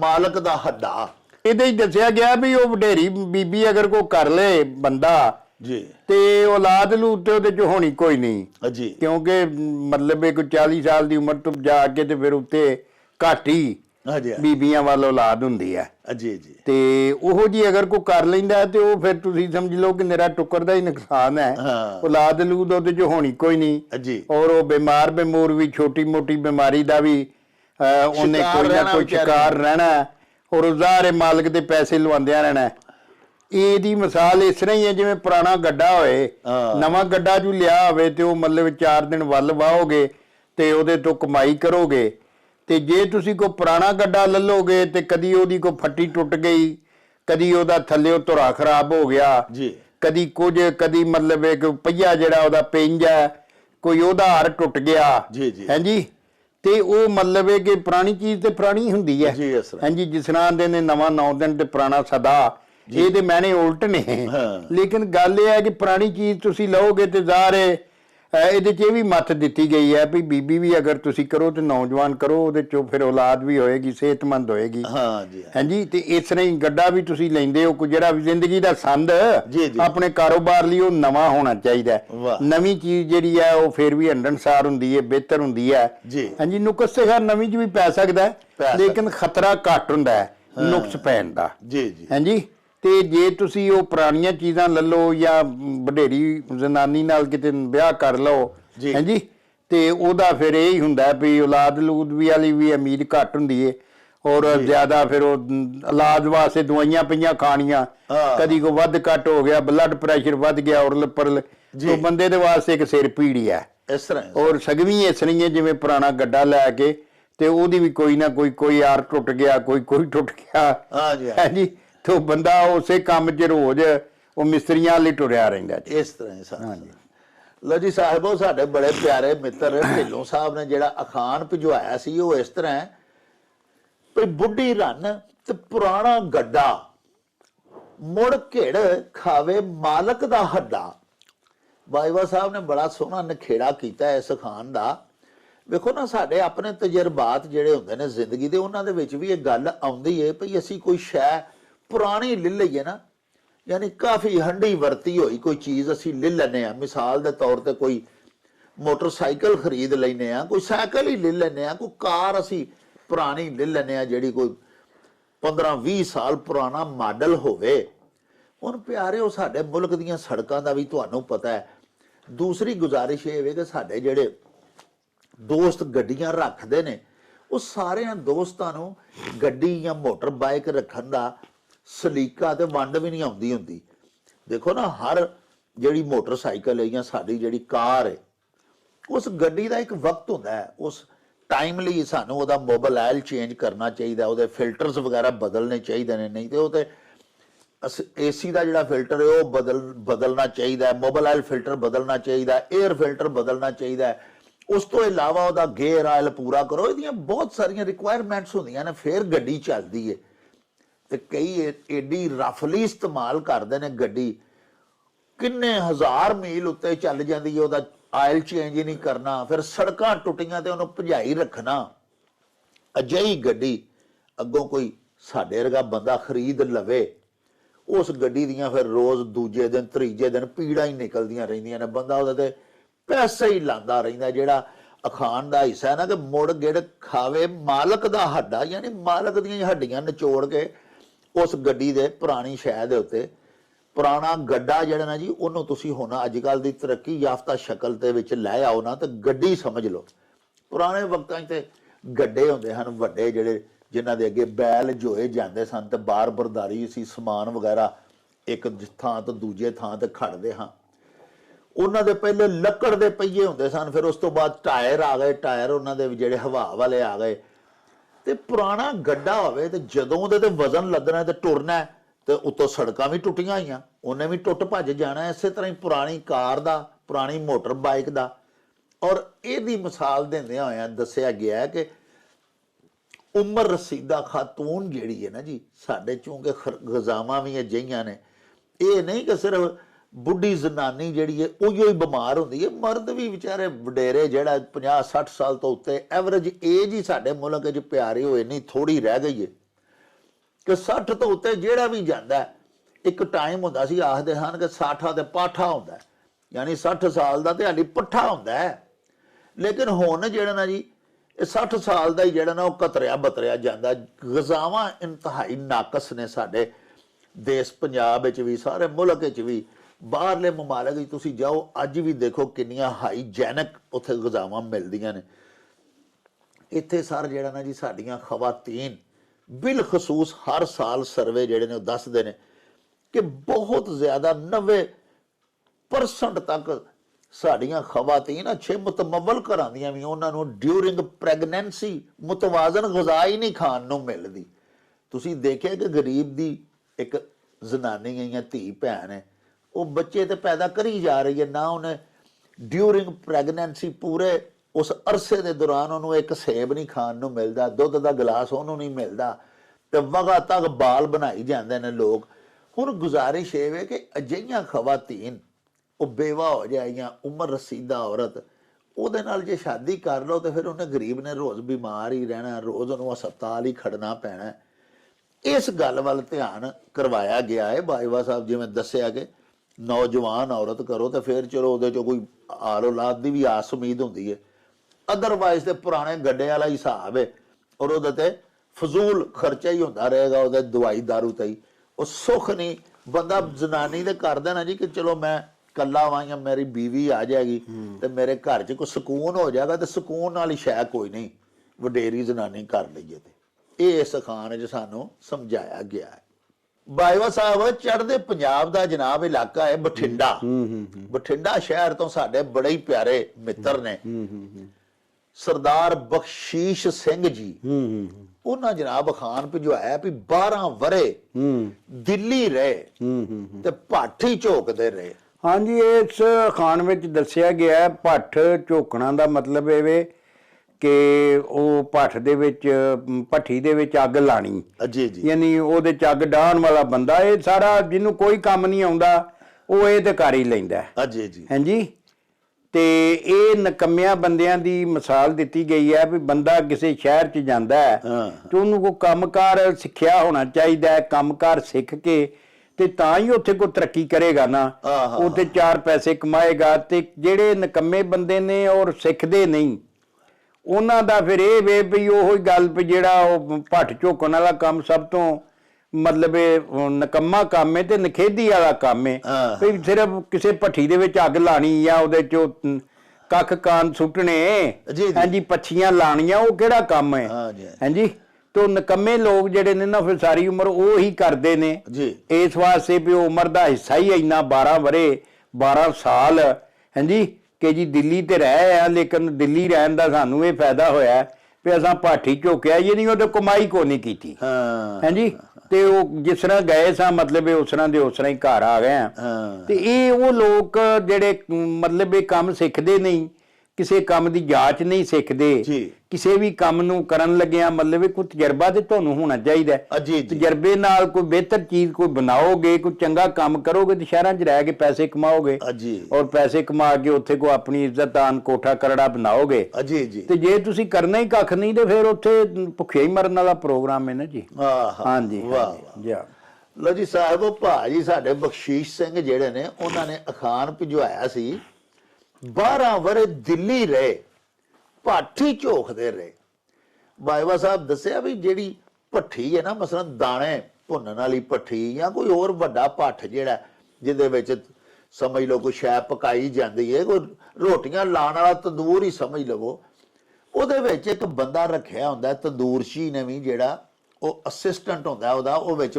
ਮਾਲਕ ਦਾ ਹੱਡਾ।
ਇਹਦੇ ਹੀ ਦੱਸਿਆ ਗਿਆ ਵੀ ਉਹ ਵਡੇਰੀ ਬੀਬੀ ਅਗਰ ਕੋ ਕਰ ਲੇ ਬੰਦਾ
ਜੀ।
ਤੇ ਔਲਾਦ ਨੂੰ ਉੱਤੇ ਉਹਦੇ ਚ ਹੋਣੀ ਕੋਈ ਨਹੀਂ।
ਜੀ।
ਕਿਉਂਕਿ ਮਤਲਬ ਇਹ ਕੋਈ 40 ਸਾਲ ਦੀ ਉਮਰ ਤੋਂ ਜਾ ਕੇ ਤੇ ਫਿਰ ਉੱਤੇ ਘੱਟ
ਹਾਂਜੀ।
ਬੀਬੀਆਂ ਵੱਲ ਔਲਾਦ ਹੁੰਦੀ ਹੈ।
ਜੀ ਜੀ।
ਤੇ ਉਹੋ ਜੀ ਅਗਰ ਕੋਈ ਕਰ ਲੈਂਦਾ ਤੇ ਉਹ ਫਿਰ ਤੁਸੀਂ ਸਮਝ ਲਓ ਕਿ ਮੇਰਾ ਟੁੱਕਰ ਦਾ ਹੀ ਨੁਕਸਾਨ ਹੈ। ਔਲਾਦ ਲੂਦ ਉਹਦੇ ਚ ਹੋਣੀ ਕੋਈ ਨਹੀਂ।
ਜੀ।
ਔਰ ਉਹ ਬਿਮਾਰ ਬਿਮੂਰ ਵੀ ਛੋਟੀ ਮੋਟੀ ਬਿਮਾਰੀ ਦਾ ਵੀ ਉਹਨੇ ਕੋਈ ਨਾ ਕੋਈ ਸ਼ਿਕਾਰ ਰਹਿਣਾ ਔਰ ਉਜ਼ਾਰੇ ਮਾਲਕ ਦੇ ਪੈਸੇ ਲਵਾਉਂਦਿਆਂ ਰਹਿਣਾ। ਇਹਦੀ ਮਿਸਾਲ ਇਸ ਤਰ੍ਹਾਂ ਹੀ ਹੈ ਜਿਵੇਂ ਪੁਰਾਣਾ ਗੱਡਾ ਹੋਏ। ਨਵਾਂ ਗੱਡਾ ਜੂ ਲਿਆ ਹੋਵੇ ਤੇ ਉਹ ਮਤਲਬ 4 ਦਿਨ ਵੱਲ ਵਾਹੋਗੇ ਤੇ ਉਹਦੇ ਤੋਂ ਕਮਾਈ ਕਰੋਗੇ ਤੇ ਜੇ ਤੁਸੀਂ ਕੋਈ ਪੁਰਾਣਾ ਗੱਡਾ ਲੱਲੋਗੇ ਤੇ ਕਦੀ ਉਹਦੀ ਕੋਈ ਫੱਟੀ ਟੁੱਟ ਗਈ ਕਦੀ ਉਹਦਾ ਥੱਲੇੋਂ ਧੁਰਾ ਖਰਾਬ ਹੋ ਗਿਆ
ਜੀ
ਕਦੀ ਕੁਝ ਕਦੀ ਮਤਲਬ ਇੱਕ ਪਹੀਆ ਜਿਹੜਾ ਉਹਦਾ ਪਿੰਜ ਹੈ ਕੋਈ ਉਹਦਾ ਹਰ ਟੁੱਟ ਗਿਆ
ਜੀ, ਜੀ।
ਹਾਂਜੀ ਤੇ ਉਹ ਮਤਲਬ ਹੈ ਕਿ ਪੁਰਾਣੀ ਚੀਜ਼ ਤੇ ਪੁਰਾਣੀ ਹੁੰਦੀ ਹੈ। ਹਾਂਜੀ ਜਿਸ ਤਰ੍ਹਾਂ ਦੇ ਨੇ ਨਵਾਂ ਨੌ ਦਿਨ ਤੇ ਪੁਰਾਣਾ ਸਦਾ ਇਹ ਤੇ ਮੈਨੇ ਉਲਟ ਨੇ।
ਹਾਂ।
ਲੇਕਿਨ ਗੱਲ ਇਹ ਹੈ ਕਿ ਪੁਰਾਣੀ ਚੀਜ਼ ਤੁਸੀਂ ਲਓਗੇ ਤੇ ਜ਼ਾਹਰ ਹੈ ਇਹਦੇ 'ਚ ਇਹ ਵੀ ਮੱਤ ਦਿੱਤੀ ਗਈ ਹੈ ਵੀ ਬੀਬੀ ਵੀ ਅਗਰ ਤੁਸੀਂ ਕਰੋ ਤੇ ਨੌਜਵਾਨ ਕਰੋ ਉਹਦੇ 'ਚੋਂ ਫਿਰ ਔਲਾਦ ਵੀ ਹੋਏਗੀ ਸਿਹਤਮੰਦ ਹੋਏਗੀ।
ਹਾਂ ਜੀ।
ਹਾਂਜੀ ਤੇ ਇਸ ਤਰ੍ਹਾਂ ਹੀ ਗੱਡਾ ਵੀ ਤੁਸੀਂ ਲੈਂਦੇ ਹੋ ਕੋਈ ਜਿਹੜਾ ਜ਼ਿੰਦਗੀ ਦਾ ਸੰਦ। ਆਪਣੇ ਕਾਰੋਬਾਰ ਲਈ ਉਹ ਨਵਾਂ ਹੋਣਾ ਚਾਹੀਦਾ। ਨਵੀਂ ਚੀਜ਼ ਜਿਹੜੀ ਹੈ ਉਹ ਫਿਰ ਵੀ ਹੰਡਣਸਾਰ ਹੁੰਦੀ ਹੈ ਬਿਹਤਰ ਹੁੰਦੀ ਹੈ।
ਜੀ।
ਹਾਂਜੀ ਨੁਕਸ ਤੇ ਖੈਰ ਨਵੀਂ ਚ ਵੀ ਪੈ ਸਕਦਾ ਲੇਕਿਨ ਖਤਰਾ ਘੱਟ ਹੁੰਦਾ ਹੈ ਨੁਕਸ ਪੈਣ ਦਾ।
ਜੀ ਜੀ।
ਹਾਂਜੀ ਤੇ ਜੇ ਤੁਸੀਂ ਉਹ ਪੁਰਾਣੀਆਂ ਚੀਜ਼ਾਂ ਲੈ ਲਓ ਜਾਂ ਵਡੇਰੀ ਜ਼ਨਾਨੀ ਨਾਲ ਕਿਤੇ ਵਿਆਹ ਕਰ ਲਓ। ਹਾਂਜੀ ਤੇ ਉਹਦਾ ਫਿਰ ਇਹ ਹੀ ਹੁੰਦਾ ਵੀ ਔਲਾਦ ਲੂਦ ਵੀ ਵਾਲੀ ਵੀ ਉਮੀਦ ਘੱਟ ਹੁੰਦੀ ਏ ਔਰ ਜ਼ਿਆਦਾ ਫਿਰ ਉਹ ਇਲਾਜ ਵਾਸਤੇ ਦਵਾਈਆਂ ਪਈਆਂ ਖਾਣੀਆਂ। ਕਦੀ ਕੋ ਵੱਧ ਘੱਟ ਹੋ ਗਿਆ ਬਲੱਡ ਪ੍ਰੈਸ਼ਰ ਵੱਧ ਗਿਆ ਔਰ ਪਰਲ। ਉਹ ਬੰਦੇ ਦੇ ਵਾਸਤੇ ਇੱਕ ਸਿਰ ਪੀੜੀ ਹੈ
ਇਸ ਤਰ੍ਹਾਂ।
ਔਰ ਸਗਵੀਂ ਇਸ ਤਰ੍ਹਾਂ ਜਿਵੇਂ ਪੁਰਾਣਾ ਗੱਡਾ ਲੈ ਕੇ ਤੇ ਉਹਦੀ ਵੀ ਕੋਈ ਨਾ ਕੋਈ ਕੋਈ ਯਾਰ ਟੁੱਟ ਗਿਆ ਕੋਈ ਕੋਈ ਟੁੱਟ ਗਿਆ
ਹਾਂ ਜੀ ਹਾਂ।
ਹਾਂਜੀ ਤੇ ਬੰਦਾ ਉਸੇ ਕੰਮ 'ਚ ਰੋਜ਼ ਉਹ ਮਿਸਤਰੀਆਂ ਲਈ ਟੁਰਿਆ ਰਹਿੰਦਾ ਜੀ।
ਇਸ ਤਰ੍ਹਾਂ ਹੀ ਸਾਨੂੰ ਲੋ ਜੀ ਸਾਹਿਬੋ ਸਾਡੇ ਬੜੇ ਪਿਆਰੇ ਮਿੱਤਰ ਢਿੱਲੋਂ ਸਾਹਿਬ ਨੇ ਜਿਹੜਾ ਅਖਾਨ ਭਿਜਵਾਇਆ ਸੀ ਉਹ ਇਸ ਤਰ੍ਹਾਂ ਹੈ। ਵੀ ਬੁੱਢੀ ਰੰਨ ਤੇ ਪੁਰਾਣਾ ਗੱਡਾ ਮੁੜ ਘੇੜ ਖਾਵੇ ਮਾਲਕ ਦਾ ਹੱਡਾ। ਬਾਈਵਾ ਸਾਹਿਬ ਨੇ ਬੜਾ ਸੋਹਣਾ ਨਖੇੜਾ ਕੀਤਾ ਇਸ ਅਖਾਨ ਦਾ। ਵੇਖੋ ਨਾ ਸਾਡੇ ਆਪਣੇ ਤਜਰਬਾਤ ਜਿਹੜੇ ਹੁੰਦੇ ਨੇ ਜ਼ਿੰਦਗੀ ਦੇ ਉਹਨਾਂ ਦੇ ਵਿੱਚ ਵੀ ਇਹ ਗੱਲ ਆਉਂਦੀ ਏ ਭਈ ਅਸੀਂ ਕੋਈ ਸ਼ੈ ਪੁਰਾਣੀ ਲੈ ਲਈਏ ਨਾ, ਯਾਨੀ ਕਾਫੀ ਹੰਡੀ ਵਰਤੀ ਹੋਈ, ਕੋਈ ਚੀਜ਼ ਅਸੀਂ ਲੈ ਲੈਨੇ ਆ ਮਿਸਾਲ ਦੇ ਤੌਰ ਤੇ ਕੋਈ ਮੋਟਰਸਾਈਕਲ ਖਰੀਦ ਲੈਨੇ ਆ ਕੋਈ ਸਾਈਕਲ ਹੀ ਲੈ ਲੈਨੇ ਆ ਕੋਈ ਕਾਰ ਅਸੀਂ ਪੁਰਾਣੀ ਲੈ ਲੈਨੇ ਆ ਜਿਹੜੀ ਕੋਈ 15 20 ਸਾਲ ਪੁਰਾਣਾ ਮਾਡਲ ਹੋਵੇ। ਹੁਣ ਪਿਆਰਿਓ, ਸਾਡੇ ਮੁਲਕ ਦੀਆਂ ਸੜਕਾਂ ਦਾ ਵੀ ਤੁਹਾਨੂੰ ਪਤਾ ਹੈ। ਦੂਸਰੀ ਗੁਜ਼ਾਰਿਸ਼ ਇਹ ਵੇ ਕਿ ਸਾਡੇ ਜਿਹੜੇ ਦੋਸਤ ਗੱਡੀਆਂ ਰੱਖਦੇ ਨੇ, ਉਹ ਸਾਰਿਆਂ ਦੋਸਤਾਂ ਨੂੰ ਗੱਡੀ ਜਾਂ ਮੋਟਰ ਬਾਈਕ ਰੱਖਣ ਦਾ ਸਲੀਕਾ ਤੇ ਵੰਡ ਵੀ ਨਹੀਂ ਆਉਂਦੀ ਹੁੰਦੀ। ਦੇਖੋ ਨਾ, ਹਰ ਜਿਹੜੀ ਮੋਟਰਸਾਈਕਲ ਹੈ ਜਾਂ ਸਾਡੀ ਜਿਹੜੀ ਕਾਰ ਹੈ, ਉਸ ਗੱਡੀ ਦਾ ਇੱਕ ਵਕਤ ਹੁੰਦਾ ਹੈ। ਉਸ ਟਾਈਮਲੀ ਸਾਨੂੰ ਉਹਦਾ ਮੋਬਾਈਲ ਆਇਲ ਚੇਂਜ ਕਰਨਾ ਚਾਹੀਦਾ ਉਹਦੇ ਫਿਲਟਰਸ ਵਗੈਰਾ ਬਦਲਨੇ ਚਾਹੀਦੇ ਨੇ, ਨਹੀਂ ਤੇ ਉਹ ਤੇ ਏਸੀ ਦਾ ਜਿਹੜਾ ਫਿਲਟਰ ਹੈ, ਉਹ ਬਦਲ, ਬਦਲਣਾ ਚਾਹੀਦਾ ਹੈ। ਮੋਬਾਈਲ ਆਇਲ ਫਿਲਟਰ ਬਦਲਣਾ ਚਾਹੀਦਾ ਹੈ 에ਅਰ ਫਿਲਟਰ ਬਦਲਣਾ ਚਾਹੀਦਾ ਹੈ। ਉਸ ਤੋਂ ਇਲਾਵਾ ਉਹਦਾ ਗੇਅਰ ਆਇਲ ਪੂਰਾ ਕਰੋ, ਇਹਦੀਆਂ ਬਹੁਤ ਸਾਰੀਆਂ ਰਿਕੁਆਇਰਮੈਂਟਸ ਹੁੰਦੀਆਂ ਨੇ, ਫਿਰ ਗੱਡੀ ਚੱਲਦੀ ਹੈ। ਤੇ ਕਈ ਏਡੀ ਰਫਲੀ ਇਸਤੇਮਾਲ ਕਰਦੇ ਨੇ ਗੱਡੀ। ਕਿੰਨੇ ਹਜ਼ਾਰ ਮੀਲ ਉੱਤੇ ਚੱਲ ਜਾਂਦੀ ਹੈ, ਉਹਦਾ ਆਇਲ ਚੇਂਜ ਹੀ ਨਹੀਂ ਕਰਨਾ, ਫਿਰ ਸੜਕਾਂ ਟੁੱਟੀਆਂ ਤੇ ਉਹਨੂੰ ਭਜਾਈ ਰੱਖਣਾ। ਅਜਿਹੀ ਗੱਡੀ ਅੱਗੋਂ ਕੋਈ ਸਾਡੇ ਵਰਗਾ ਬੰਦਾ ਖਰੀਦ ਲਵੇ, ਉਸ ਗੱਡੀ ਦੀਆਂ ਫਿਰ ਰੋਜ਼ ਦੂਜੇ ਦਿਨ, ਤੀਜੇ ਦਿਨ ਪੀੜਾਂ ਹੀ ਨਿਕਲਦੀਆਂ ਰਹਿੰਦੀਆਂ ਨੇ। ਬੰਦਾ ਉਹਦੇ ਤੇ ਪੈਸੇ ਹੀ ਲਾਂਦਾ ਰਹਿੰਦਾ, ਜਿਹੜਾ ਅਖਾਨ ਦਾ ਹਿੱਸਾ ਹੈ ਨਾ, ਕਿ ਮੁੜ ਗਿੜ ਖਾਵੇ, ਮਾਲਕ ਦਾ ਹੱਡਾ, ਯਾਨੀ ਮਾਲਕ ਦੀਆਂ ਹੱਡੀਆਂ ਨਿਚੋੜ ਕੇ ਉਸ ਗੱਡੀ ਦੇ ਪੁਰਾਣੀ ਸ਼ਹਿ ਦੇ ਉੱਤੇ। ਪੁਰਾਣਾ ਗੱਡਾ ਜਿਹੜਾ ਨਾ ਜੀ, ਉਹਨੂੰ ਤੁਸੀਂ ਹੁਣ ਅੱਜ ਕੱਲ ਦੀ ਤਰੱਕੀ ਯਾਫਤਾ ਸ਼ਕਲ ਦੇ ਵਿੱਚ ਲੈ ਆਓ ਨਾ, ਤਾਂ ਗੱਡੀ ਸਮਝ ਲਓ। ਪੁਰਾਣੇ ਵਕਤਾਂ 'ਚ ਤੇ ਗੱਡੇ ਹੁੰਦੇ ਹਨ, ਵੱਡੇ ਜਿਹੜੇ ਜਿਨ੍ਹਾਂ ਦੇ ਅੱਗੇ ਬੈਲ ਜੋਏ ਜਾਂਦੇ ਸਨ ਤੇ ਬਾਰ ਬਰਦਾਰੀ ਸੀ, ਸਮਾਨ ਵਗੈਰਾ ਇੱਕ ਥਾਂ ਤੋਂ ਦੂਜੇ ਥਾਂ ਤੇ ਖੜਦੇ ਹਾਂ। ਉਹਨਾਂ ਦੇ ਪਹਿਲੇ ਲੱਕੜ ਦੇ ਪਹੀਏ ਹੁੰਦੇ ਸਨ, ਫਿਰ ਉਸ ਤੋਂ ਬਾਅਦ ਟਾਇਰ ਆ ਗਏ, ਟਾਇਰ ਉਹਨਾਂ ਦੇ ਜਿਹੜੇ ਹਵਾ ਵਾਲੇ ਆ ਗਏ। ਤੇ ਪੁਰਾਣਾ ਗੱਡਾ ਹੋਵੇ ਤੇ ਜਦੋਂ ਉਹਦੇ ਤੇ ਵਜ਼ਨ ਲੱਦਣਾ ਤੇ ਟੁਰਨਾ ਹੈ, ਤੇ ਉੱਤੋਂ ਸੜਕਾਂ ਵੀ ਟੁੱਟੀਆਂ ਹੋਈਆਂ ਉਹਨੇ ਵੀ ਟੁੱਟ ਭੱਜ ਜਾਣਾ ਇਸੇ ਤਰ੍ਹਾਂ ਹੀ ਪੁਰਾਣੀ ਕਾਰ ਦਾ ਪੁਰਾਣੀ ਮੋਟਰ ਬਾਈਕ ਦਾ। ਔਰ ਇਹਦੀ ਮਿਸਾਲ ਦਿੰਦਿਆਂ ਹੋਇਆਂ ਦੱਸਿਆ ਗਿਆ ਕਿ ਉਮਰ ਰਸੀਦਾ ਖਾਤੂਨ ਜਿਹੜੀ ਹੈ ਨਾ ਜੀ ਸਾਡੇ ਚੋਂ ਚੋਂਕੇ ਗਜ਼ਾਵਾਂ ਵੀ ਅਜਈਆਂ ਨੇ। ਇਹ ਨਹੀਂ ਕਿ ਸਿਰਫ ਬੁੱਢੀ ਜ਼ਨਾਨੀ ਜਿਹੜੀ ਹੈ, ਉਹੀਓ ਹੀ ਬਿਮਾਰ ਹੁੰਦੀ ਹੈ। ਮਰਦ ਵੀ ਵਿਚਾਰੇ ਵਡੇਰੇ ਜਿਹੜਾ 50 60 ਸਾਲ ਤੋਂ ਉੱਤੇ ਐਵਰੇਜ ਏਜ ਹੀ ਸਾਡੇ ਮੁਲਕ 'ਚ ਪਿਆਰੀ ਹੋਏ ਨਹੀਂ ਥੋੜੀ ਰਹਿ ਗਈ ਹੈ ਕਿ 60 ਤੋਂ ਉੱਤੇ ਜਿਹੜਾ ਵੀ ਜਾਂਦਾ, ਇੱਕ ਟਾਈਮ ਹੁੰਦਾ ਸੀ, ਆਖਦੇ ਹਨ ਕਿ 60 ਤੇ ਪਾਠਾ ਹੁੰਦਾ ਯਾਨੀ 60 ਸਾਲ ਦਾ ਤੇ ਹਾਲੀ ਪੱਠਾ ਹੁੰਦਾ ਹੈ। ਲੇਕਿਨ ਹੁਣ ਜਿਹੜਾ ਨਾ ਜੀ, ਇਹ 60 ਸਾਲ ਦਾ ਹੀ ਜਿਹੜਾ ਨਾ ਉਹ ਕਤਰਿਆ ਬਤਰਿਆ ਜਾਂਦਾ। ਗਜ਼ਾਵਾਂ ਇੰਤਹਾਈ ਨਾਕਸ ਨੇ ਸਾਡੇ ਦੇਸ਼ ਪੰਜਾਬ ਵਿੱਚ ਵੀ, ਸਾਰੇ ਮੁਲਕ ਵਿੱਚ ਵੀ। ਬਾਹਰਲੇ ਮਮਾਲਕ ਵਿੱਚ ਤੁਸੀਂ ਜਾਓ, ਅੱਜ ਵੀ ਦੇਖੋ ਕਿੰਨੀਆਂ ਹਾਈਜੈਨਿਕ ਉੱਥੇ ਗਜ਼ਾਵਾਂ ਮਿਲਦੀਆਂ ਨੇ। ਇੱਥੇ ਸਰ ਜਿਹੜਾ ਨਾ ਜੀ, ਸਾਡੀਆਂ ਖਵਾਤੀਨ ਬਿਲਖਸੂਸ ਹਰ ਸਾਲ ਸਰਵੇ ਜਿਹੜੇ ਨੇ ਉਹ ਦੱਸਦੇ ਨੇ ਕਿ ਬਹੁਤ ਜ਼ਿਆਦਾ 90% ਤੱਕ ਸਾਡੀਆਂ ਖਵਾਤੀਨ ਅੱਛੇ ਮੁਤਮਵਲ ਕਰਾਂਦੀਆਂ ਵੀ ਉਹਨਾਂ ਨੂੰ ਡਿਊਰਿੰਗ ਪ੍ਰੈਗਨੈਂਸੀ ਮੁਤਵਾਜ਼ਨ ਗਜ਼ਾ ਹੀ ਨਹੀਂ ਖਾਣ ਨੂੰ ਮਿਲਦੀ। ਤੁਸੀਂ ਦੇਖਿਆ ਕਿ ਗਰੀਬ ਦੀ ਇੱਕ ਜ਼ਨਾਨੀ ਹੈ, ਜਾਂ ਧੀ ਭੈਣ ਹੈ ਉਹ ਬੱਚੇ ਤੇ ਪੈਦਾ ਕਰੀ ਜਾ ਰਹੀ ਹੈ, ਨਾ ਉਹਨੇ ਡਿਊਰਿੰਗ ਪ੍ਰੈਗਨੈਂਸੀ ਪੂਰੇ ਉਸ ਅਰਸੇ ਦੇ ਦੌਰਾਨ ਉਹਨੂੰ ਇੱਕ ਸੇਬ ਨਹੀਂ ਖਾਣ ਨੂੰ ਮਿਲਦਾ, ਦੁੱਧ ਦਾ ਗਲਾਸ ਉਹਨੂੰ ਨਹੀਂ ਮਿਲਦਾ, ਤੇ ਵਗਾ ਤੱਕ ਬਾਲ ਬਣਾਈ ਜਾਂਦੇ ਨੇ ਲੋਕ। ਹੁਣ ਗੁਜ਼ਾਰਿਸ਼ ਇਹ ਵੇ ਕਿ ਅਜਿਹੀਆਂ ਖਵਾਤੀਨ, ਉਹ ਬੇਵਾ ਹੋ ਜਾਏ ਜਾਂ ਉਮਰ ਰਸੀਦਾ ਔਰਤ, ਉਹਦੇ ਨਾਲ ਜੇ ਸ਼ਾਦੀ ਕਰ ਲਓ ਤੇ ਫਿਰ ਉਹਨੇ ਗਰੀਬ ਨੇ ਰੋਜ਼ ਬਿਮਾਰ ਹੀ ਰਹਿਣਾ, ਰੋਜ਼ ਉਹਨੂੰ ਹਸਪਤਾਲ ਹੀ ਖੜਨਾ ਪੈਣਾ। ਇਸ ਗੱਲ ਵੱਲ ਧਿਆਨ ਕਰਵਾਇਆ ਗਿਆ ਹੈ, ਬਾਜਵਾ ਸਾਹਿਬ ਜਿਵੇਂ ਦੱਸਿਆ ਕਿ ਨੌਜਵਾਨ ਔਰਤ ਕਰੋ ਤੇ ਫਿਰ ਚਲੋ ਉਹਦੇ ਚੋਂ ਕੋਈ ਆਲ ਔਲਾਦ ਦੀ ਵੀ ਆਸ ਉਮੀਦ ਹੁੰਦੀ ਹੈ ਅਦਰਵਾਈਜ਼ ਤੇ ਪੁਰਾਣੇ ਗੱਡੇ ਵਾਲਾ ਹੀ ਹਿਸਾਬ ਹੈ ਔਰ ਉਹਦੇ ਤੇ ਫਜ਼ੂਲ ਖਰਚਾ ਹੀ ਹੁੰਦਾ ਰਹੇਗਾ ਉਹਦੇ ਦਵਾਈ ਦਾਰੂ ਤੇ ਹੀ। ਉਹ ਸੁੱਖ ਨਹੀਂ। ਬੰਦਾ ਜ਼ਨਾਨੀ ਦੇ ਕਰਦਾ ਨਾ ਜੀ ਕਿ ਚਲੋ ਮੈਂ ਕੱਲਾ ਵਾਂ ਜਾਂ ਮੇਰੀ ਬੀਵੀ ਆ ਜਾਏਗੀ ਤੇ ਮੇਰੇ ਘਰ 'ਚ ਕੋਈ ਸਕੂਨ ਹੋ ਜਾਏਗਾ ਤੇ ਸਕੂਨ ਨਾਲ ਹੀ ਸ਼ੈ ਕੋਈ ਨਹੀਂ। ਵਡੇਰੀ ਜ਼ਨਾਨੀ ਕਰ ਲਈਏ ਤੇ। ਇਹ ਇਸ ਖਾਨ 'ਚ ਸਾਨੂੰ ਸਮਝਾਇਆ ਗਿਆ ਹੈ। ਬਾਈਵਾ ਸਾਹਿਬ ਚੜ੍ਹਦੇ ਪੰਜਾਬ ਦਾ ਜਨਾਬ ਇਲਾਕਾ ਹੈ ਬਠਿੰਡਾ। ਬਠਿੰਡਾ ਸ਼ਹਿਰ ਤੋਂ ਸਾਡੇ ਬੜੇ ਹੀ ਪਿਆਰੇ ਮਿੱਤਰ ਨੇ। ਸਰਦਾਰ ਬਖਸ਼ੀਸ਼ ਸਿੰਘ ਜੀ। ਉਹਨਾਂ ਜਨਾਬ ਖਾਨ ਭਿਜਵਾਇਆ ਵੀ 12 ਵਰੇ ਦਿੱਲੀ ਰਹੇ ਤੇ ਭਾਠੀ ਝੋਕਦੇ ਰਹੇ।
ਹਾਂਜੀ ਇਸ ਖਾਨ ਵਿੱਚ ਦੱਸਿਆ ਗਿਆ ਹੈ ਭੱਠ ਝੋਕਣਾ ਦਾ ਮਤਲਬ ਇਹ ਵੇ ਕਿ ਉਹ ਭੱਠ ਦੇ ਵਿੱਚ ਭੱਠੀ ਦੇ ਵਿੱਚ ਅੱਗ ਲਾਣੀ
ਅਜੀ ਜੀ
ਯਾਨੀ ਉਹਦੇ ਚ ਅੱਗ ਡਾਹਣ ਵਾਲਾ ਬੰਦਾ ਇਹ ਸਾਰਾ ਜਿਹਨੂੰ ਕੋਈ ਕੰਮ ਨਹੀਂ ਆਉਂਦਾ ਉਹ ਇਹ ਤੇ ਕਰ ਹੀ ਲੈਂਦਾ।
ਅਜੀ ਜੀ
ਹਾਂਜੀ ਤੇ ਇਹ ਨਕਮਿਆਂ ਬੰਦਿਆਂ ਦੀ ਮਿਸਾਲ ਦਿੱਤੀ ਗਈ ਹੈ ਵੀ ਬੰਦਾ ਕਿਸੇ ਸ਼ਹਿਰ 'ਚ ਜਾਂਦਾ ਹੈ। ਤੇ ਉਹਨੂੰ ਕੋਈ ਕੰਮਕਾਰ ਸਿੱਖਿਆ ਹੋਣਾ ਚਾਹੀਦਾ ਹੈ ਕੰਮਕਾਰ ਸਿੱਖ ਕੇ ਤੇ ਤਾਂ ਹੀ ਉੱਥੇ ਕੋਈ ਤਰੱਕੀ ਕਰੇਗਾ ਨਾ
ਆਹਾ।
ਉੱਥੇ ਚਾਰ ਪੈਸੇ ਕਮਾਏਗਾ ਤੇ ਜਿਹੜੇ ਨਕਮੇ ਬੰਦੇ ਨੇ ਔਰ ਸਿੱਖਦੇ ਨਹੀਂ ਉਹਨਾਂ ਦਾ ਫਿਰ ਇਹ ਵੇ ਵੀ ਉਹ ਗੱਲ ਵੀ ਜਿਹੜਾ ਉਹ ਭੱਠ ਝੋਕਣ ਵਾਲਾ ਕੰਮ ਸਭ ਤੋਂ ਮਤਲਬ ਇਹ ਨਕੰਮਾ ਕੰਮ ਹੈ ਤੇ ਨਖੇਦੀ ਵਾਲਾ ਕੰਮ ਹੈ। ਵੀ ਸਿਰਫ ਕਿਸੇ ਭੱਠੀ ਦੇ ਵਿੱਚ ਅੱਗ ਲਾਣੀ ਜਾਂ ਉਹਦੇ ਚੋਂ ਕੱਖ ਕਾਨ ਸੁੱਟਣੇ। ਹਾਂਜੀ ਪੱਛੀਆਂ ਲਾਣੀਆਂ ਉਹ ਕਿਹੜਾ ਕੰਮ ਹੈ। ਹਾਂਜੀ ਤੋਂ ਨਕੰਮੇ ਲੋਕ ਜਿਹੜੇ ਨੇ ਨਾ ਫਿਰ ਸਾਰੀ ਉਮਰ ਉਹ ਹੀ ਕਰਦੇ ਨੇ
ਜੀ
ਇਸ ਵਾਸਤੇ ਵੀ ਉਹ ਉਮਰ ਦਾ ਹਿੱਸਾ ਹੀ ਇੰਨਾ 12 ਵਰੇ 12 ਸਾਲ ਹਾਂਜੀ ਕਿ ਜੀ ਦਿੱਲੀ ਤੇ ਰਹਿ ਆ ਲੇਕਿਨ ਦਿੱਲੀ ਰਹਿਣ ਦਾ ਸਾਨੂੰ ਇਹ ਫਾਇਦਾ ਹੋਇਆ ਵੀ ਅਸਾਂ ਪਾਠੀ ਝੋਕਿਆ ਯਾਨੀ ਉਹਦੇ ਕਮਾਈ ਕੋ ਨਹੀਂ ਕੀਤੀ।
ਹਾਂ।
ਹਾਂਜੀ ਤੇ ਉਹ ਜਿਸ ਤਰ੍ਹਾਂ ਗਏ ਸਾਂ ਮਤਲਬ ਇਹ ਉਸ ਤਰ੍ਹਾਂ ਦੇ ਉਸ ਤਰ੍ਹਾਂ ਹੀ ਘਰ ਆ ਗਏ ਆ।
ਹਾਂ।
ਤੇ ਇਹ ਉਹ ਲੋਕ ਜਿਹੜੇ ਮਤਲਬ ਇਹ ਕੰਮ ਸਿੱਖਦੇ ਨਹੀਂ ਕਿਸੇ ਕੰਮ ਦੀ ਜਾਂਚ ਨਹੀਂ ਸਿੱਖਦੇ।
ਜੀ।
ਕਿਸੇ ਵੀ ਕੰਮ ਨੂੰ ਕਰਨ ਲੱਗਿਆ ਮਤਲਬ ਇਹ ਕੋਈ ਤਜਰਬਾ ਤੇ ਤੁਹਾਨੂੰ ਹੋਣਾ ਚਾਹੀਦਾ ਤਜਰਬੇ ਨਾਲ ਕੋਈ ਬਿਹਤਰ ਚੀਜ਼ ਕੋਈ ਬਣਾਓਗੇ ਕੋਈ ਚੰਗਾ ਕੰਮ ਕਰੋਗੇ ਤੇ ਸ਼ਹਿਰਾਂ 'ਚ ਰਹਿ ਕੇ ਪੈਸੇ ਕਮਾਓਗੇ। ਔਰ ਪੈਸੇ ਕਮਾ ਕੇ ਉੱਥੇ ਕੋ ਆਪਣੀ ਇੱਜ਼ਤਾਨ ਕੋਠਾ ਕਰੜਾ ਬਣਾਓਗੇ। ਤੇ ਜੇ ਤੁਸੀਂ ਕਰਨਾ ਹੀ ਕੱਖ ਨਹੀਂ ਤੇ ਫਿਰ ਉੱਥੇ ਭੁੱਖੇ ਹੀ ਮਰਨ ਵਾਲਾ ਪ੍ਰੋਗਰਾਮ ਹੈ ਨਾ ਜੀ।
ਆਹ
ਹਾਂਜੀ
ਵਾਹ
ਜੀ।
ਲੋ ਜੀ ਸਾਹਿਬ ਭਾਜੀ ਸਾਡੇ ਬਖਸ਼ੀਸ਼ ਸਿੰਘ ਜਿਹੜੇ ਨੇ ਉਹਨਾਂ ਨੇ ਅਖਾਨ ਭਿਜਵਾਇਆ ਸੀ। 12 ਵਰੇ ਦਿੱਲੀ ਰਹੇ ਭਾਠੀ ਝੋਖਦੇ ਰਹੇ। ਬਾਈਵਾ ਸਾਹਿਬ ਦੱਸਿਆ ਵੀ ਜਿਹੜੀ ਭੱਠੀ ਹੈ ਨਾ ਮਸਲਨ ਦਾਣੇ ਭੁੰਨਣ ਵਾਲੀ ਭੱਠੀ ਜਾਂ ਕੋਈ ਹੋਰ ਵੱਡਾ ਭੱਠ ਜਿਹੜਾ ਜਿਹਦੇ ਵਿੱਚ ਸਮਝ ਲਓ ਕੋਈ ਸ਼ੈ ਪਕਾਈ ਜਾਂਦੀ ਹੈ ਕੋਈ ਰੋਟੀਆਂ ਲਾਣ ਵਾਲਾ ਤੰਦੂਰ ਹੀ ਸਮਝ ਲਵੋ ਉਹਦੇ ਵਿੱਚ ਇੱਕ ਬੰਦਾ ਰੱਖਿਆ ਹੁੰਦਾ ਹੈ, ਤੰਦੂਰਸ਼ੀ ਨੇ ਵੀ ਜਿਹੜਾ ਉਹ ਅਸਿਸਟੈਂਟ ਹੁੰਦਾ ਉਹਦਾ ਉਹ ਵਿੱਚ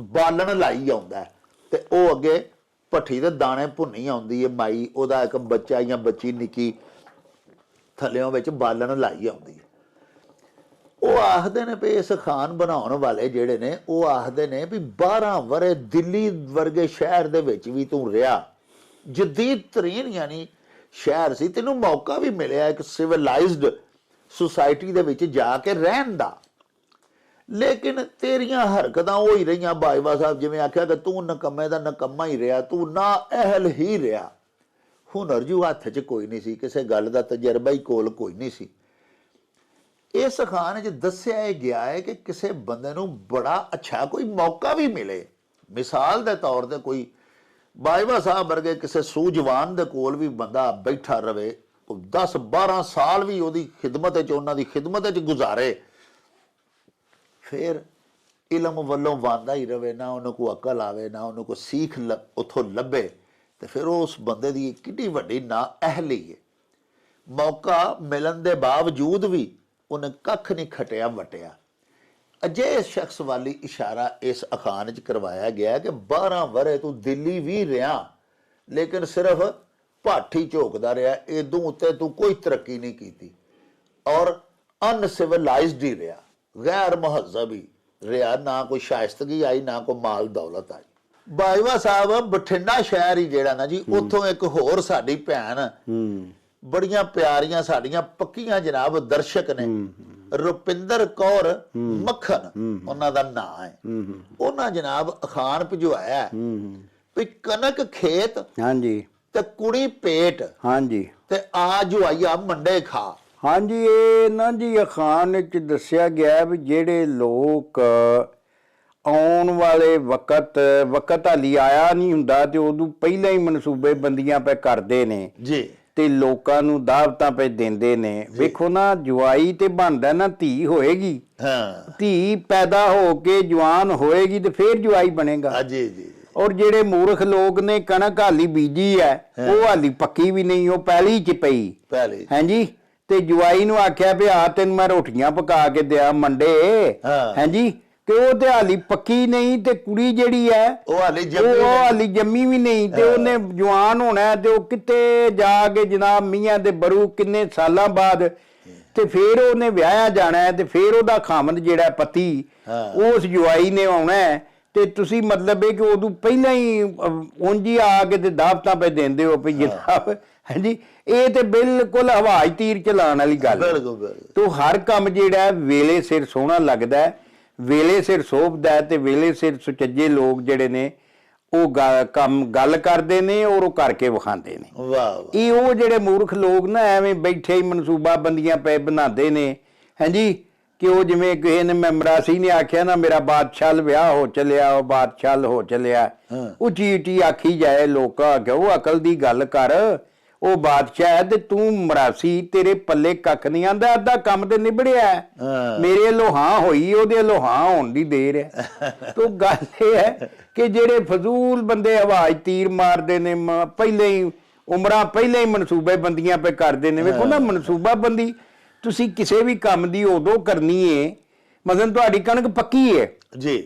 ਬਾਲਣ ਲਾਈ ਆਉਂਦਾ ਤੇ ਉਹ ਅੱਗੇ ਭੱਠੀ ਦੇ ਦਾਣੇ ਭੁੰਨੀ ਆਉਂਦੀ ਹੈ ਮਾਈ, ਉਹਦਾ ਇੱਕ ਬੱਚਾ ਜਾਂ ਬੱਚੀ ਨਿੱਕੀ ਥੱਲਿਓਂ ਵਿੱਚ ਬਾਲਣ ਲਾਈ ਆਉਂਦੀ ਹੈ ਉਹ ਆਖਦੇ ਨੇ ਵੀ ਇਸ ਖਾਨ ਬਣਾਉਣ ਵਾਲੇ ਜਿਹੜੇ ਨੇ, ਉਹ ਆਖਦੇ ਨੇ ਵੀ 12 ਵਰੇ ਦਿੱਲੀ ਵਰਗੇ ਸ਼ਹਿਰ ਦੇ ਵਿੱਚ ਵੀ ਤੂੰ ਰਿਹਾ। ਜਦੀਦ ਤਰੀਨ ਯਾਨੀ ਸ਼ਹਿਰ ਸੀ, ਤੈਨੂੰ ਮੌਕਾ ਵੀ ਮਿਲਿਆ ਇੱਕ ਸਿਵਲਾਈਜ਼ਡ ਸੁਸਾਇਟੀ ਦੇ ਵਿੱਚ ਜਾ ਕੇ ਰਹਿਣ ਦਾ। ਲੇਕਿਨ ਤੇਰੀਆਂ ਹਰਕਤਾਂ ਉਹ ਹੀ ਰਹੀਆਂ। ਬਾਜਵਾ ਸਾਹਿਬ ਜਿਵੇਂ ਆਖਿਆ ਕਿ ਤੂੰ ਨਕਮੇ ਦਾ ਨਕਮਾ ਹੀ ਰਿਹਾ, ਤੂੰ ਨਾ ਅਹਲ ਹੀ ਰਿਹਾ। ਹੁਨਰ ਜੂ ਹੱਥ 'ਚ ਕੋਈ ਨਹੀਂ ਸੀ, ਕਿਸੇ ਗੱਲ ਦਾ ਤਜਰਬਾ ਹੀ ਕੋਲ ਕੋਈ ਨਹੀਂ ਸੀ। ਇਸ ਖਾਨ 'ਚ ਦੱਸਿਆ ਗਿਆ ਹੈ ਕਿ ਕਿਸੇ ਬੰਦੇ ਨੂੰ ਬੜਾ ਅੱਛਾ ਕੋਈ ਮੌਕਾ ਵੀ ਮਿਲੇ। ਮਿਸਾਲ ਦੇ ਤੌਰ ਤੇ ਕੋਈ ਬਾਜਵਾ ਸਾਹਿਬ ਵਰਗੇ ਕਿਸੇ ਸੂਝਵਾਨ ਦੇ ਕੋਲ ਵੀ ਬੰਦਾ ਬੈਠਾ ਰਵੇ 10 12 ਸਾਲ ਵੀ ਉਹਦੀ ਖਿਦਮਤ 'ਚ, ਉਹਨਾਂ ਦੀ ਖਿਦਮਤ ਵਿੱਚ ਗੁਜ਼ਾਰੇ। ਫਿਰ ਇਲਮ ਵੱਲੋਂ ਵਾਂਦਾ ਹੀ ਰਵੇ, ਨਾ ਉਹਨੂੰ ਕੋ ਅਕਲ ਆਵੇ, ਨਾ ਉਹਨੂੰ ਕੋ ਸੀਖ ਲ- ਉੱਥੋਂ ਲੱਭੇ, ਤੇ ਫਿਰ ਉਹ ਉਸ ਬੰਦੇ ਦੀ ਕਿੰਨੀ ਵੱਡੀ ਨਾ ਅਹਲੀ ਹੈ ਮੌਕਾ ਮਿਲਣ ਦੇ ਬਾਵਜੂਦ ਵੀ ਉਹਨੇ ਕੱਖ ਨਹੀਂ ਖਟਿਆ ਵਟਿਆ। ਅਜੇ ਇਸ ਸ਼ਖਸ ਵਾਲੀ ਇਸ਼ਾਰਾ ਇਸ ਅਖਾਨ 'ਚ ਕਰਵਾਇਆ ਗਿਆ ਕਿ 12 ਵਰੇ ਤੂੰ ਦਿੱਲੀ ਵੀ ਰਿਹਾ ਲੇਕਿਨ ਸਿਰਫ ਭਾਠੀ ਝੋਕਦਾ ਰਿਹਾ ਇਦੋਂ ਉੱਤੇ ਤੂੰ ਕੋਈ ਤਰੱਕੀ ਨਹੀਂ ਕੀਤੀ। ਔਰ ਅਨਸਿਵਲਾਈਜ਼ਡ ਹੀ ਰਿਹਾ ਗੈਰ ਮਹਜ਼ਬ ਰਿਹਾ ਨਾ ਕੋਈ ਸ਼ਾਇਸਤਗੀ ਆਈ ਨਾ ਕੋਈ ਮਾਲ ਦੌਲਤ ਆਈ ਬਾਈਵਾ ਸਾਹਿਬ ਬਠਿੰਡਾ ਸ਼ਹਿਰ ਹੀ ਜਿਹੜਾ ਨਾ ਜੀ ਉੱਥੋਂ ਇੱਕ ਹੋਰ ਸਾਡੀ ਭੈਣ ਬੜੀਆਂ ਪਿਆਰੀਆਂ ਸਾਡੀਆਂ ਪੱਕੀਆਂ ਜਨਾਬ ਦਰਸ਼ਕ ਨੇ ਰੁਪਿੰਦਰ ਕੌਰ ਮੱਖਣ ਉਹਨਾਂ ਦਾ ਨਾਂ ਹੈ ਉਹਨਾਂ ਜਨਾਬ ਅਖਾਨ ਭਜਵਾਇਆ ਵੀ ਕਣਕ ਖੇਤ
ਹਾਂਜੀ
ਤੇ ਕੁੜੀ ਪੇਟ
ਹਾਂਜੀ
ਤੇ ਆ ਜੁਆਈਆ ਮੰਡੇ ਖਾ
ਹਾਂਜੀ ਇਹ ਨਾ ਜੀ ਅਖਾਨ ਵਿੱਚ ਦੱਸਿਆ ਗਿਆ ਵੀ ਜਿਹੜੇ ਲੋਕ ਆਉਣ ਵਾਲੇ ਵਕਤ ਵਕਤ ਹਾਲੀ ਆਇਆ ਨਹੀਂ ਹੁੰਦਾ ਤੇ ਉਦੋਂ ਪਹਿਲਾਂ ਹੀ ਮਨਸੂਬੇ ਬੰਦੀਆਂ ਪੈ ਕਰਦੇ ਨੇ
ਜੀ।
ਤੇ ਲੋਕਾਂ ਨੂੰ ਦਾਵਤਾਂ ਪੈ ਦਿੰਦੇ ਨੇ। ਵੇਖੋ ਨਾ ਜਵਾਈ ਤੇ ਬਣਦਾ ਨਾ ਧੀ ਹੋਏਗੀ।
ਹਾਂ।
ਧੀ ਪੈਦਾ ਹੋ ਕੇ ਜਵਾਨ ਹੋਏਗੀ ਤੇ ਫੇਰ ਜਵਾਈ ਬਣੇਗਾ।
ਜੀ ਜੀ
ਔਰ ਜਿਹੜੇ ਮੂਰਖ ਲੋਕ ਨੇ ਕਣਕ ਹਾਲੀ ਬੀਜੀ ਹੈ ਉਹ ਹਾਲੀ ਪੱਕੀ ਵੀ ਨਹੀਂ ਉਹ ਪਹਿਲੀ ਚ ਪਈ।
ਪਹਿਲੇ
ਹਾਂਜੀ ਤੇ ਜਵਾਈ ਨੂੰ ਆਖਿਆ ਵੀ ਆ ਤੈਨੂੰ ਮੈਂ ਰੋਟੀਆਂ ਪਕਾ ਕੇ ਦਿਆਂ ਮੰਡੇ
ਹਾਂ।
ਹਾਂਜੀ ਕਿ ਉਹ ਤੇ ਹਾਲੀ ਪੱਕੀ ਨਹੀਂ ਤੇ ਕੁੜੀ ਜਿਹੜੀ ਹੈ
ਉਹ ਹਾਲੇ ਜੰਮੀ
ਉਹ
ਨਹੀਂ।
ਹਾਲੀ ਜੰਮੀ ਵੀ ਨਹੀਂ ਤੇ ਉਹਨੇ ਜਵਾਨ ਹੋਣਾ ਹੈ ਤੇ ਉਹ ਕਿਤੇ ਜਾ ਕੇ ਜਨਾਬ ਮੀਆਂ ਦੇ ਬਰੂ ਕਿੰਨੇ ਸਾਲਾਂ ਬਾਅਦ ਤੇ ਫੇਰ ਉਹਨੇ ਵਿਆਹਿਆ ਜਾਣਾ ਹੈ ਤੇ ਫੇਰ ਉਹਦਾ ਖਾਮਦ ਜਿਹੜਾ ਪਤੀ
ਹਾਂ।
ਉਸ ਜਵਾਈ ਨੇ ਆਉਣਾ ਹੈ ਤੇ ਤੁਸੀਂ ਮਤਲਬ ਇਹ ਕਿ ਉਦੋਂ ਪਹਿਲਾਂ ਹੀ ਉਂਝ ਹੀ ਆ ਕੇ ਤੇ ਦਾਵਤਾਂ ਪੈ ਦਿੰਦੇ ਹੋ ਵੀ ਜਨਾਬ ਹਾਂਜੀ? ਇਹ ਤੇ ਬਿਲਕੁਲ ਹਵਾਈ ਤੀਰ ਚਲਾਉਣ ਵਾਲੀ ਗੱਲ। ਹੈ
ਬਿਲਕੁਲ ਬਿਲਕੁਲ।
ਤੋ ਹਰ ਕੰਮ ਜਿਹੜਾ ਵੇਲੇ ਸਿਰ ਸੋਹਣਾ ਲੱਗਦਾ ਹੈ ਵੇਲੇ ਸਿਰ ਸੋਭਦਾ ਤੇ ਵੇਲੇ ਸਿਰ ਸੁਚੱਜੇ ਲੋਕ ਜਿਹੜੇ ਨੇ ਉਹ ਕੰਮ ਗੱਲ ਕਰਦੇ ਨੇ ਔਰ ਉਹ ਕਰਕੇ ਵਿਖਾਉਂਦੇ ਨੇ।
ਵਾਹ
ਇਹ ਉਹ ਜਿਹੜੇ ਮੂਰਖ ਲੋਕ ਨਾ ਐਵੇਂ ਬੈਠੇ ਹੀ ਮਨਸੂਬਾ ਬੰਦੀਆਂ ਪੈ ਬਣਾਉਂਦੇ ਨੇ। ਹਾਂਜੀ? ਕਿ ਉਹ ਜਿਵੇਂ ਕਿਸੇ ਨੇ ਮੈਮਰਾਸੀ ਨੇ ਆਖਿਆ ਨਾ ਮੇਰਾ ਬਾਦਸ਼ਾਹ ਵਿਆਹ ਹੋ ਚੱਲਿਆ ਉਹ ਬਾਦਸ਼ਾਹ ਹੋ ਚੱਲਿਆ।
ਹਾਂ।
ਉੱਚੀ ਉੱਚੀ ਆਖੀ ਜਾਏ ਲੋਕਾਂ ਕਿ ਉਹ ਅਕਲ ਦੀ ਗੱਲ ਕਰ। ਉਹ ਬਾਦਸ਼ਾਹ ਹੈ ਤੇ ਤੂੰ ਮਰਾਸੀ ਤੇਰੇ ਪੱਲੇ ਕੱਖ ਨਹੀਂ ਆਂਦਾ ਅੱਧਾ ਕੰਮ ਤੇ ਨਿਬੜਿਆ। ਮੇਰੇ ਲੋਹਾਂ ਹੋਈ ਉਹਦੇ ਲੋਹਾਂ ਹੋਣ ਦੀ ਦੇਰ ਹੈ। [LAUGHS] ਤੋ ਗੱਲ ਇਹ ਹੈ ਕਿ ਜਿਹੜੇ ਫਜ਼ੂਲ ਬੰਦੇ ਹਵਾਜ ਤੀਰ ਮਾਰਦੇ ਨੇ ਪਹਿਲੇ ਹੀ ਉਮਰਾਂ ਪਹਿਲੇ ਹੀ ਮਨਸੂਬੇ ਬੰਦੀਆਂ ਪੇ ਕਰਦੇ ਨੇ। ਵੇਖੋ ਨਾ ਮਨਸੂਬਾ ਬੰਦੀ ਤੁਸੀਂ ਕਿਸੇ ਵੀ ਕੰਮ ਦੀ ਉਦੋਂ ਕਰਨੀ ਏ ਮਤਲਬ ਤੁਹਾਡੀ ਕਣਕ ਪੱਕੀ ਏ।
ਜੀ।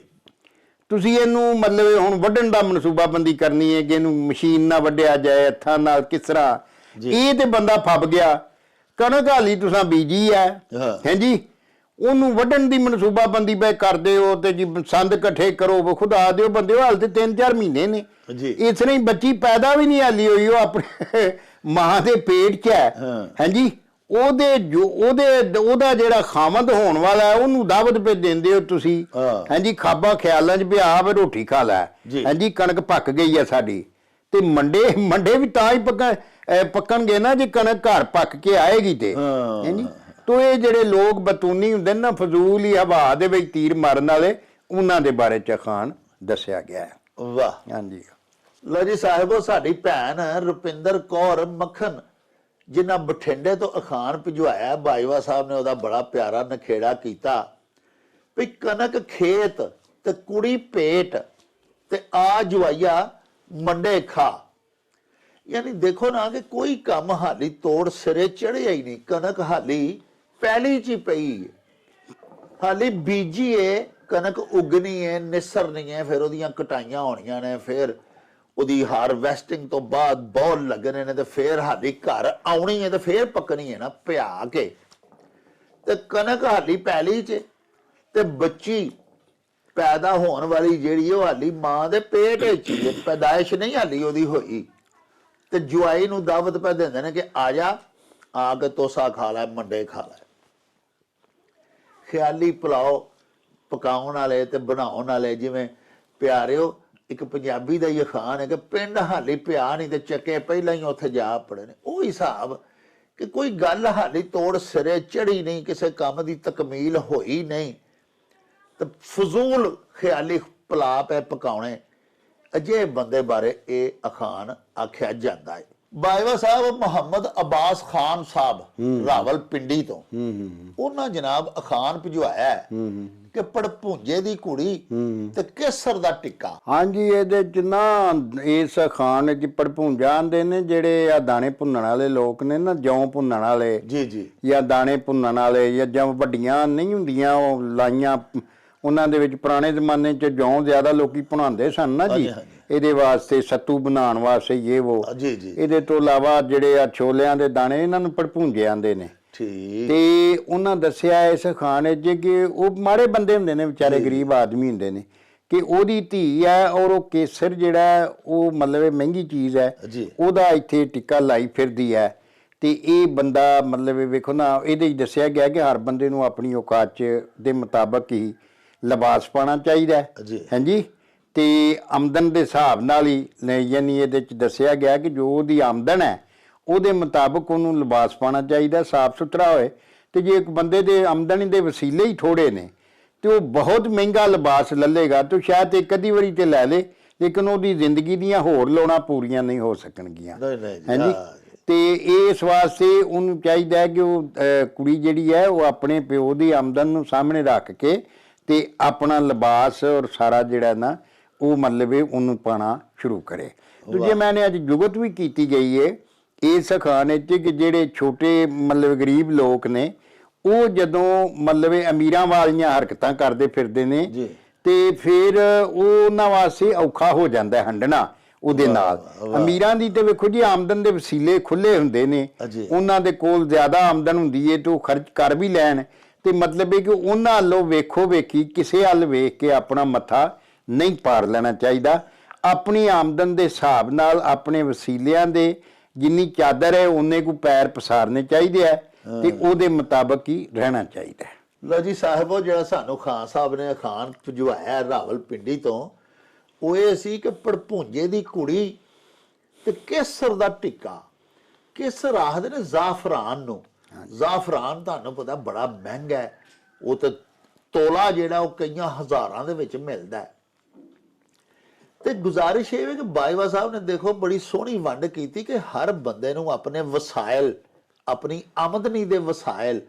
ਤੁਸੀਂ ਇਹਨੂੰ ਮਤਲਬ ਹੁਣ ਵੱਢਣ ਦਾ ਮਨਸੂਬਾ ਬੰਦੀ ਕਰਨੀ ਹੈ ਕਿ ਇਹਨੂੰ ਮਸ਼ੀਨ ਨਾਲ ਵੱਢਿਆ ਜਾਏ ਹੱਥਾਂ ਨਾਲ ਕਿਸ ਤਰ੍ਹਾਂ? ਇਹ ਤੇ ਬੰਦਾ ਫੱਬ ਗਿਆ। ਕਣਕ ਹਾਲੀ ਤੁਸੀਂ ਬੀਜੀ ਹੈ। ਹਾਂਜੀ ਉਹਨੂੰ ਵੱਢਣ ਦੀ ਮਨਸੂਬਾ ਬੰਦੀ ਪੈ ਕਰਦੇ ਹੋ ਤੇ ਜੀ ਸੰਦ ਇਕੱਠੇ ਕਰੋ ਉਹ ਖੁਦਾ ਦਿਓ। ਬੰਦੇ ਹਾਲ ਤੇ 3-4 ਮਹੀਨੇ ਨੇ।
ਜੀ।
ਇਸ ਹੀ ਬੱਚੀ ਪੈਦਾ ਵੀ ਨਹੀਂ ਹਾਲੀ ਹੋਈ ਉਹ ਆਪਣੇ ਮਾਂ ਦੇ ਪੇਟ 'ਚ ਹਾਂ। ਹਾਂਜੀ ਉਹਦੇ ਜੋ ਉਹਦੇ ਉਹਦਾ ਜਿਹੜਾ ਖਾਮਦ ਹੋਣ ਵਾਲਾ ਹੈ ਉਹਨੂੰ ਦਾਵਤ ਪੇ ਦਿੰਦੇ ਹੋ ਤੁਸੀਂ। ਹਾਂਜੀ ਖਾਬਾ ਖਿਆਲਾਂ 'ਚ ਵੀ ਰੋਟੀ ਖਾ ਲੈ। ਹਾਂਜੀ ਕਣਕ ਪੱਕ ਗਈ ਹੈ ਸਾਡੀ। ਤੇ ਮੰਡੇ ਮੰਡੇ ਵੀ ਤਾਂ ਹੀ ਅਹ ਪੱਕਣਗੇ ਨਾ ਜੇ ਕਣਕ ਘਰ ਪੱਕ ਕੇ ਆਏਗੀ ਤੇ। ਹਾਂਜੀ ਤੋ ਇਹ ਜਿਹੜੇ ਲੋਕ ਬਤੂਨੀ ਹੁੰਦੇ ਨੇ ਨਾ ਫਜ਼ੂਲ ਹੀ ਹਵਾ ਦੇ ਵਿੱਚ ਤੀਰ ਮਾਰਨ ਵਾਲੇ ਉਹਨਾਂ ਦੇ ਬਾਰੇ ਚ ਖਾਨ ਦੱਸਿਆ ਗਿਆ ਹੈ।
ਵਾਹ।
ਹਾਂਜੀ।
ਲੋ ਜੀ ਸਾਹਿਬੋ ਸਾਡੀ ਭੈਣ ਰੁਪਿੰਦਰ ਕੌਰ ਮੱਖਣ ਜਿਨ੍ਹਾਂ ਬਠਿੰਡੇ ਤੋਂ ਅਖਾਨ ਭਿਜਵਾਇਆ ਬਾਜਵਾ ਸਾਹਿਬ ਨੇ ਉਹਦਾ ਬੜਾ ਪਿਆਰਾ ਨਖੇੜਾ ਕੀਤਾ ਵੀ ਕਣਕ ਖੇਤ ਤੇ ਕੁੜੀ ਪੇਟ ਤੇ ਆ ਜਵਾਈਆ ਮੰਡੇ ਖਾ। ਯਾਨੀ ਦੇਖੋ ਨਾ ਕਿ ਕੋਈ ਕੰਮ ਹਾਲੀ ਤੋੜ ਸਿਰੇ ਚੜਿਆ ਹੀ ਨਹੀਂ, ਕਣਕ ਹਾਲੀ ਪਹਿਲੀ ਚ ਹੀ ਪਈ ਹਾਲੀ ਬੀਜੀ ਏ, ਕਣਕ ਉਗਣੀ ਏ ਨਿਸਰਨੀ ਏ ਫਿਰ ਉਹਦੀਆਂ ਕਟਾਈਆਂ ਹੋਣੀਆਂ ਨੇ, ਫਿਰ ਉਹਦੀ ਹਾਰਵੈਸਟਿੰਗ ਤੋਂ ਬਾਅਦ ਬੌਲ ਲੱਗਣੇ ਨੇ ਤੇ ਫਿਰ ਹਾਲੀ ਘਰ ਆਉਣੀ ਏ ਤੇ ਫਿਰ ਪੱਕਣੀ ਏ ਨਾ ਪਿਆ ਕੇ। ਤੇ ਕਣਕ ਹਾਲੀ ਪਹਿਲੀ ਚ ਤੇ ਬੱਚੀ ਪੈਦਾ ਹੋਣ ਵਾਲੀ ਜਿਹੜੀ ਉਹ ਹਾਲੀ ਮਾਂ ਦੇ ਪੇਟ ਵਿੱਚ ਹੀ ਪੈਦਾਇਸ਼ ਨਹੀਂ ਹਾਲੀ ਉਹਦੀ ਹੋਈ। ਤੇ ਜੁਆਈ ਨੂੰ ਦਾਵਤ ਪੈ ਦਿੰਦੇ ਨੇ ਕਿ ਆ ਜਾ, ਆ ਕੇ ਤੋਸਾ ਖਾ ਲੈ, ਮੰਡੇ ਖਾ ਲੈ। ਖਿਆਲੀ ਪੁਲਾਓ, ਪਕਾਉਣ ਵਾਲੇ ਤੇ ਬਣਾਉਣ ਵਾਲੇ ਜਿਵੇਂ ਪਿਆਰਿਓ ਇੱਕ ਪੰਜਾਬੀ ਦਾ ਹੀ ਅਖਾਣ ਹੈ ਕਿ ਪਿੰਡ ਹਾਲੀ ਪਿਆ ਨਹੀਂ ਤੇ ਚੱਕੇ ਪਹਿਲਾਂ ਹੀ ਉੱਥੇ ਜਾ ਪੜੇ ਨੇ। ਉਹ ਹਿਸਾਬ ਕਿ ਕੋਈ ਗੱਲ ਹਾਲੀ ਤੋੜ ਸਿਰੇ ਚੜੀ ਨਹੀਂ ਕਿਸੇ ਕੰਮ ਦੀ ਤਕਮੀਲ ਹੋਈ ਨਹੀਂ। ਤੇ ਫਜ਼ੂਲ ਖਿਆਲੀ ਪਲਾਪ ਹੈ ਪਕਾਉਣੇ। ਅਜੇ ਬੰਦੇ ਬਾਰੇ ਇਹ ਅਖਾਣ ਆਖਿਆ ਜਾਂਦਾ ਹੈ। ਬਾਈਵਾ ਸਾਹਿਬ ਮੁਹੰਮਦ ਅਬਾਸ ਖਾਨ ਸਾਹਿਬ ਰਾਵਲ ਪਿੰਡੀ ਤੋਂ। ਉਹਨਾਂ ਜਨਾਬ ਅਖਾਨ ਭਿਜਵਾਇਆ ਕਿ ਪੜਪੂੰਜੇ ਦੀ ਕੁੜੀ ਤੇ ਕੇਸਰ ਦਾ ਟਿੱਕਾ।
ਹਾਂਜੀ ਇਹਦੇ ਚ ਨਾ ਇਸ ਖਾਨ ਚ ਪੜਪੂੰਜਾ ਆਂਦੇ ਨੇ ਜਿਹੜੇ ਆ ਦਾਣੇ ਭੁੰਨਣ ਵਾਲੇ ਲੋਕ ਨੇ ਨਾ ਜੌਂ ਭੁੰਨਣ ਵਾਲੇ।
ਜੀ ਜੀ।
ਜਾਂ ਦਾਣੇ ਭੁੰਨਣ ਵਾਲੇ ਜਾਂ ਜਾਂ ਵੱਡੀਆਂ ਨਹੀਂ ਹੁੰਦੀਆਂ ਉਹ ਲਾਈਆਂ ਉਹਨਾਂ ਦੇ ਵਿੱਚ ਪੁਰਾਣੇ ਜ਼ਮਾਨੇ 'ਚ ਜੌਂ ਜ਼ਿਆਦਾ ਲੋਕੀ ਭੁਨਾਉਂਦੇ ਸਨ ਨਾ ਜੀ। ਇਹਦੇ ਵਾਸਤੇ ਸੱਤੂ ਬਣਾਉਣ ਵਾਸਤੇ ਇਹ ਉਹ।
ਅ, ਜੀ ਜੀ।
ਇਹਦੇ ਤੋਂ ਇਲਾਵਾ ਜਿਹੜੇ ਆ ਛੋਲਿਆਂ ਦੇ ਦਾਣੇ ਇਹਨਾਂ ਨੂੰ ਪੜਪੂੰਜੇ ਆਂਦੇ ਨੇ।
ਠੀਕ।
ਤੇ ਉਹਨਾਂ ਦੱਸਿਆ ਇਸ ਖਾਣੇ 'ਚ ਕਿ ਉਹ ਮਾੜੇ ਬੰਦੇ ਹੁੰਦੇ ਨੇ ਵਿਚਾਰੇ ਗਰੀਬ ਆਦਮੀ ਹੁੰਦੇ ਨੇ। ਕਿ ਉਹਦੀ ਧੀ ਹੈ ਔਰ ਉਹ ਕੇਸਰ ਜਿਹੜਾ ਹੈ, ਉਹ ਮਤਲਬ ਇਹ ਮਹਿੰਗੀ ਚੀਜ਼ ਹੈ। ਉਹਦਾ ਇੱਥੇ ਟਿੱਕਾ ਲਾਈ ਫਿਰਦੀ ਹੈ। ਤੇ ਇਹ ਬੰਦਾ ਮਤਲਬ ਇਹ ਵੇਖੋ ਨਾ ਇਹਦੇ 'ਚ ਦੱਸਿਆ ਗਿਆ ਕਿ ਹਰ ਬੰਦੇ ਨੂੰ ਆਪਣੀ ਔਕਾਤ 'ਚ ਦੇ ਮੁਤਾਬਕ ਹੀ ਲਿਬਾਸ ਪਾਣਾ ਚਾਹੀਦਾ ਹੈ। ਹਾਂਜੀ? ਤੇ ਆਮਦਨ ਦੇ ਹਿਸਾਬ ਨਾਲ ਹੀ ਯਾਨੀ ਇਹਦੇ 'ਚ ਦੱਸਿਆ ਗਿਆ ਕਿ ਜੋ ਉਹਦੀ ਆਮਦਨ ਹੈ ਉਹਦੇ ਮੁਤਾਬਕ ਉਹਨੂੰ ਲਿਬਾਸ ਪਾਣਾ ਚਾਹੀਦਾ ਸਾਫ਼ ਸੁਥਰਾ ਹੋਏ। ਤੇ ਜੇ ਇੱਕ ਬੰਦੇ ਦੇ ਆਮਦਨੀ ਦੇ ਵਸੀਲੇ ਹੀ ਥੋੜੇ ਨੇ ਤੇ ਉਹ ਬਹੁਤ ਮਹਿੰਗਾ ਲਿਬਾਸ ਲੱਲੇਗਾ ਤੇ ਸ਼ਾਇਦ ਇੱਕ ਅੱਧੀ ਵਾਰੀ ਤੇ ਲੈ ਲੇ ਲੇਕਿਨ ਉਹਦੀ ਜ਼ਿੰਦਗੀ ਦੀਆਂ ਹੋਰ ਲੋੜਾਂ ਪੂਰੀਆਂ ਨਹੀਂ ਹੋ ਸਕਣਗੀਆਂ। ਹਾਂਜੀ। ਤੇ ਇਸ ਵਾਸਤੇ ਉਹਨੂੰ ਚਾਹੀਦਾ ਹੈ ਕਿ ਉਹ ਕੁੜੀ ਜਿਹੜੀ ਹੈ ਉਹ ਆਪਣੇ ਪਿਓ ਦੀ ਆਮਦਨ ਨੂੰ ਸਾਹਮਣੇ ਰੱਖ ਕੇ ਤੇ ਆਪਣਾ ਲਿਬਾਸ ਔਰ ਸਾਰਾ ਜਿਹੜਾ ਨਾ ਉਹ ਮਤਲਬ ਉਹਨੂੰ ਪਾਣਾ ਸ਼ੁਰੂ ਕਰੇ। ਦੂਜੇ ਮੈਨੇ ਅੱਜ ਜੁਗਤ ਵੀ ਕੀਤੀ ਗਈ ਹੈ ਇਸ ਖਾਨੇ 'ਚ ਕਿ ਜਿਹੜੇ ਛੋਟੇ ਮਤਲਬ ਗਰੀਬ ਲੋਕ ਨੇ ਉਹ ਜਦੋਂ ਮਤਲਬ ਇਹ ਅਮੀਰਾਂ ਵਾਲੀਆਂ ਹਰਕਤਾਂ ਕਰਦੇ ਫਿਰਦੇ ਨੇ
ਜੀ।
ਤੇ ਫਿਰ ਉਹ ਉਹਨਾਂ ਵਾਸਤੇ ਔਖਾ ਹੋ ਜਾਂਦਾ ਹੰਡਣਾ ਉਹਦੇ ਨਾਲ। ਅਮੀਰਾਂ ਦੀ ਤੇ ਵੇਖੋ ਜੀ ਆਮਦਨ ਦੇ ਵਸੀਲੇ ਖੁੱਲੇ ਹੁੰਦੇ ਨੇ। ਉਹਨਾਂ ਦੇ ਕੋਲ ਜ਼ਿਆਦਾ ਆਮਦਨ ਹੁੰਦੀ ਏ ਤੇ ਉਹ ਖਰਚ ਕਰ ਵੀ ਲੈਣ। ਤੇ ਮਤਲਬ ਇਹ ਕਿ ਉਹਨਾਂ ਵੱਲੋਂ ਵੇਖੋ ਵੇਖੀ ਕਿਸੇ ਵੱਲ ਵੇਖ ਕੇ ਆਪਣਾ ਮੱਥਾ ਨਹੀਂ ਪਾਰ ਲੈਣਾ ਚਾਹੀਦਾ। ਆਪਣੀ ਆਮਦਨ ਦੇ ਹਿਸਾਬ ਨਾਲ ਆਪਣੇ ਵਸੀਲਿਆਂ ਦੇ ਜਿੰਨੀ ਚਾਦਰ ਹੈ ਉਹਨੇ ਕੋ ਪੈਰ ਪਸਾਰਨੇ ਚਾਹੀਦੇ ਆ ਤੇ ਉਹਦੇ ਮੁਤਾਬਕ ਹੀ ਰਹਿਣਾ ਚਾਹੀਦਾ
ਲੋ ਜੀ ਸਾਹਿਬੋ ਜਿਹੜਾ ਸਾਨੂੰ ਖਾਨ ਸਾਹਿਬ ਨੇ ਖਾਨ ਭਜਵਾਇਆ ਰਾਵਲ ਪਿੰਡੀ ਤੋਂ ਉਹ ਇਹ ਸੀ ਕਿ ਪੜਪੂੰਜੇ ਦੀ ਕੁੜੀ ਤੇ ਕੇਸਰ ਦਾ ਟਿੱਕਾ। ਕੇਸਰ ਆਖਦੇ ਨੇ ਜ਼ਾਫਰਾਨ ਨੂੰ। ਜ਼ਾਫਰਾਨ ਤੁਹਾਨੂੰ ਪਤਾ ਬੜਾ ਮਹਿੰਗਾ ਹੈ। ਉਹ ਤੇ ਤੋਲਾ ਜਿਹੜਾ ਉਹ ਕਈਆਂ ਹਜ਼ਾਰਾਂ ਦੇ ਵਿੱਚ ਮਿਲਦਾ ਹੈ। ਤੇ ਗੁਜ਼ਾਰਿਸ਼ ਇਹ ਹੈ ਕਿ ਬਾਈਵਾ ਸਾਹਿਬ ਨੇ ਦੇਖੋ ਬੜੀ ਸੋਹਣੀ ਵੰਡ ਕੀਤੀ ਕਿ ਹਰ ਬੰਦੇ ਨੂੰ ਆਪਣੇ ਵਸਾਇਲ, ਆਪਣੀ ਆਮਦਨੀ ਦੇ ਵਸਾਇਲ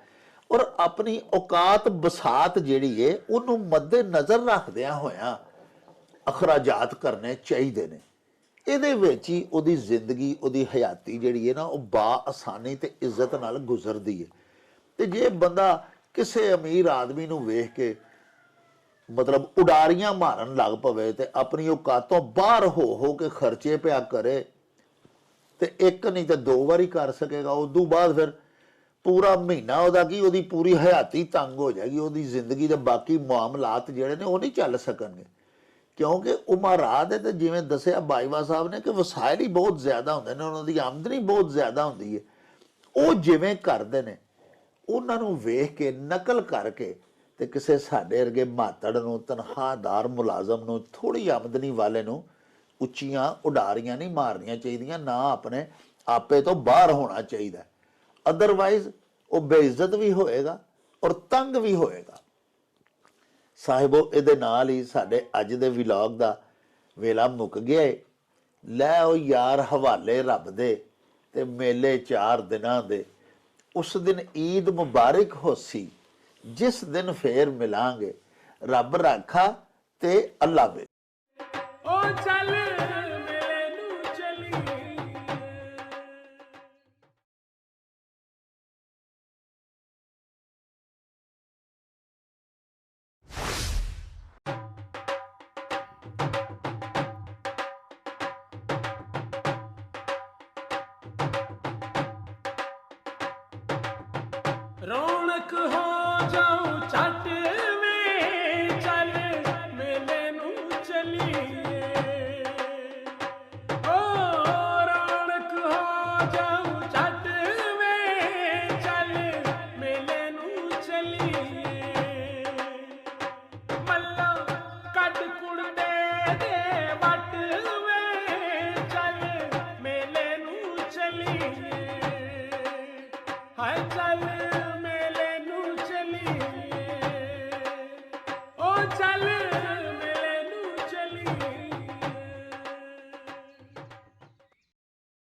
ਔਰ ਆਪਣੀ ਔਕਾਤ ਬਸਾਤ ਜਿਹੜੀ ਏ, ਉਹਨੂੰ ਮੱਦੇ ਨਜ਼ਰ ਰੱਖਦਿਆਂ ਹੋਇਆਂ ਅਖਰਾਜਾਤ ਕਰਨੇ ਚਾਹੀਦੇ ਨੇ। ਇਹਦੇ ਵਿੱਚ ਹੀ ਉਹਦੀ ਜ਼ਿੰਦਗੀ, ਉਹਦੀ ਹਯਾਤੀ ਜਿਹੜੀ ਹੈ ਨਾ, ਉਹ ਬਾ ਆਸਾਨੀ ਤੇ ਇੱਜ਼ਤ ਨਾਲ ਗੁਜ਼ਰਦੀ ਹੈ ਤੇ ਜੇ ਬੰਦਾ ਕਿਸੇ ਅਮੀਰ ਆਦਮੀ ਨੂੰ ਵੇਖ ਕੇ ਮਤਲਬ ਉਡਾਰੀਆਂ ਮਾਰਨ ਲੱਗ ਪਵੇ ਤੇ ਆਪਣੀ ਔਕਾਤੋਂ ਬਾਹਰ ਹੋ ਹੋ ਕੇ ਖਰਚੇ ਪਿਆ ਕਰੇ ਤੇ ਇੱਕ ਨਹੀਂ ਤੇ ਦੋ ਵਾਰੀ ਕਰ ਸਕੇਗਾ, ਉਦੋਂ ਬਾਅਦ ਫਿਰ ਪੂਰਾ ਮਹੀਨਾ ਉਹਦਾ ਕੀ, ਉਹਦੀ ਪੂਰੀ ਹਯਾਤੀ ਤੰਗ ਹੋ ਜਾਏਗੀ, ਉਹਦੀ ਜ਼ਿੰਦਗੀ ਦੇ ਬਾਕੀ ਮਾਮਲਾਤ ਜਿਹੜੇ ਨੇ ਉਹ ਨਹੀਂ ਚੱਲ ਸਕਣਗੇ। ਕਿਉਂਕਿ ਉਮਰਾਦ ਦੇ ਤੇ ਜਿਵੇਂ ਦੱਸਿਆ ਬਾਈਵਾ ਸਾਹਿਬ ਨੇ ਕਿ ਵਸਾਇਲ ਹੀ ਬਹੁਤ ਜ਼ਿਆਦਾ ਹੁੰਦੇ ਨੇ, ਉਹਨਾਂ ਦੀ ਆਮਦਨੀ ਬਹੁਤ ਜ਼ਿਆਦਾ ਹੁੰਦੀ ਹੈ। ਉਹ ਜਿਵੇਂ ਕਰਦੇ ਨੇ, ਉਹਨਾਂ ਨੂੰ ਵੇਖ ਕੇ, ਨਕਲ ਕਰਕੇ ਤੇ ਕਿਸੇ ਸਾਡੇ ਵਰਗੇ ਮਾਤੜ ਨੂੰ, ਤਨਖਾਹਦਾਰ ਮੁਲਾਜ਼ਮ ਨੂੰ ਥੋੜੀ ਆਮਦਨੀ ਵਾਲੇ ਨੂੰ ਉੱਚੀਆਂ ਉਡਾਰੀਆਂ ਨਹੀਂ ਮਾਰਨੀਆਂ ਚਾਹੀਦੀਆਂ, ਨਾ ਆਪਣੇ ਆਪੇ ਤੋਂ ਬਾਹਰ ਹੋਣਾ ਚਾਹੀਦਾ। ਅਦਰਵਾਈਜ਼ ਉਹ ਬੇਇੱਜ਼ਤ ਵੀ ਹੋਏਗਾ ਔਰ ਤੰਗ ਵੀ ਹੋਏਗਾ। ਸਾਹਿਬੋ, ਇਹਦੇ ਨਾਲ ਹੀ ਸਾਡੇ ਅੱਜ ਦੇ ਵਲੌਗ ਦਾ ਵੇਲਾ ਮੁੱਕ ਗਿਆ ਏ। ਲੈ ਉਹ ਯਾਰ ਹਵਾਲੇ ਰੱਬ ਦੇ ਤੇ ਮੇਲੇ ਚਾਰ ਦਿਨਾਂ ਦੇ। ਉਸ ਦਿਨ ਈਦ ਮੁਬਾਰਕ ਹੋਸੀ ਜਿਸ ਦਿਨ ਫੇਰ ਮਿਲਾਂਗੇ ਰੱਬ ਰਾਖਾ ਤੇ ਅੱਲਾ ਵੇ।
ਉਹ ਚੱਲ। ਰੌਣਕ ਹੋ ਜਾਉ ਛੱਟ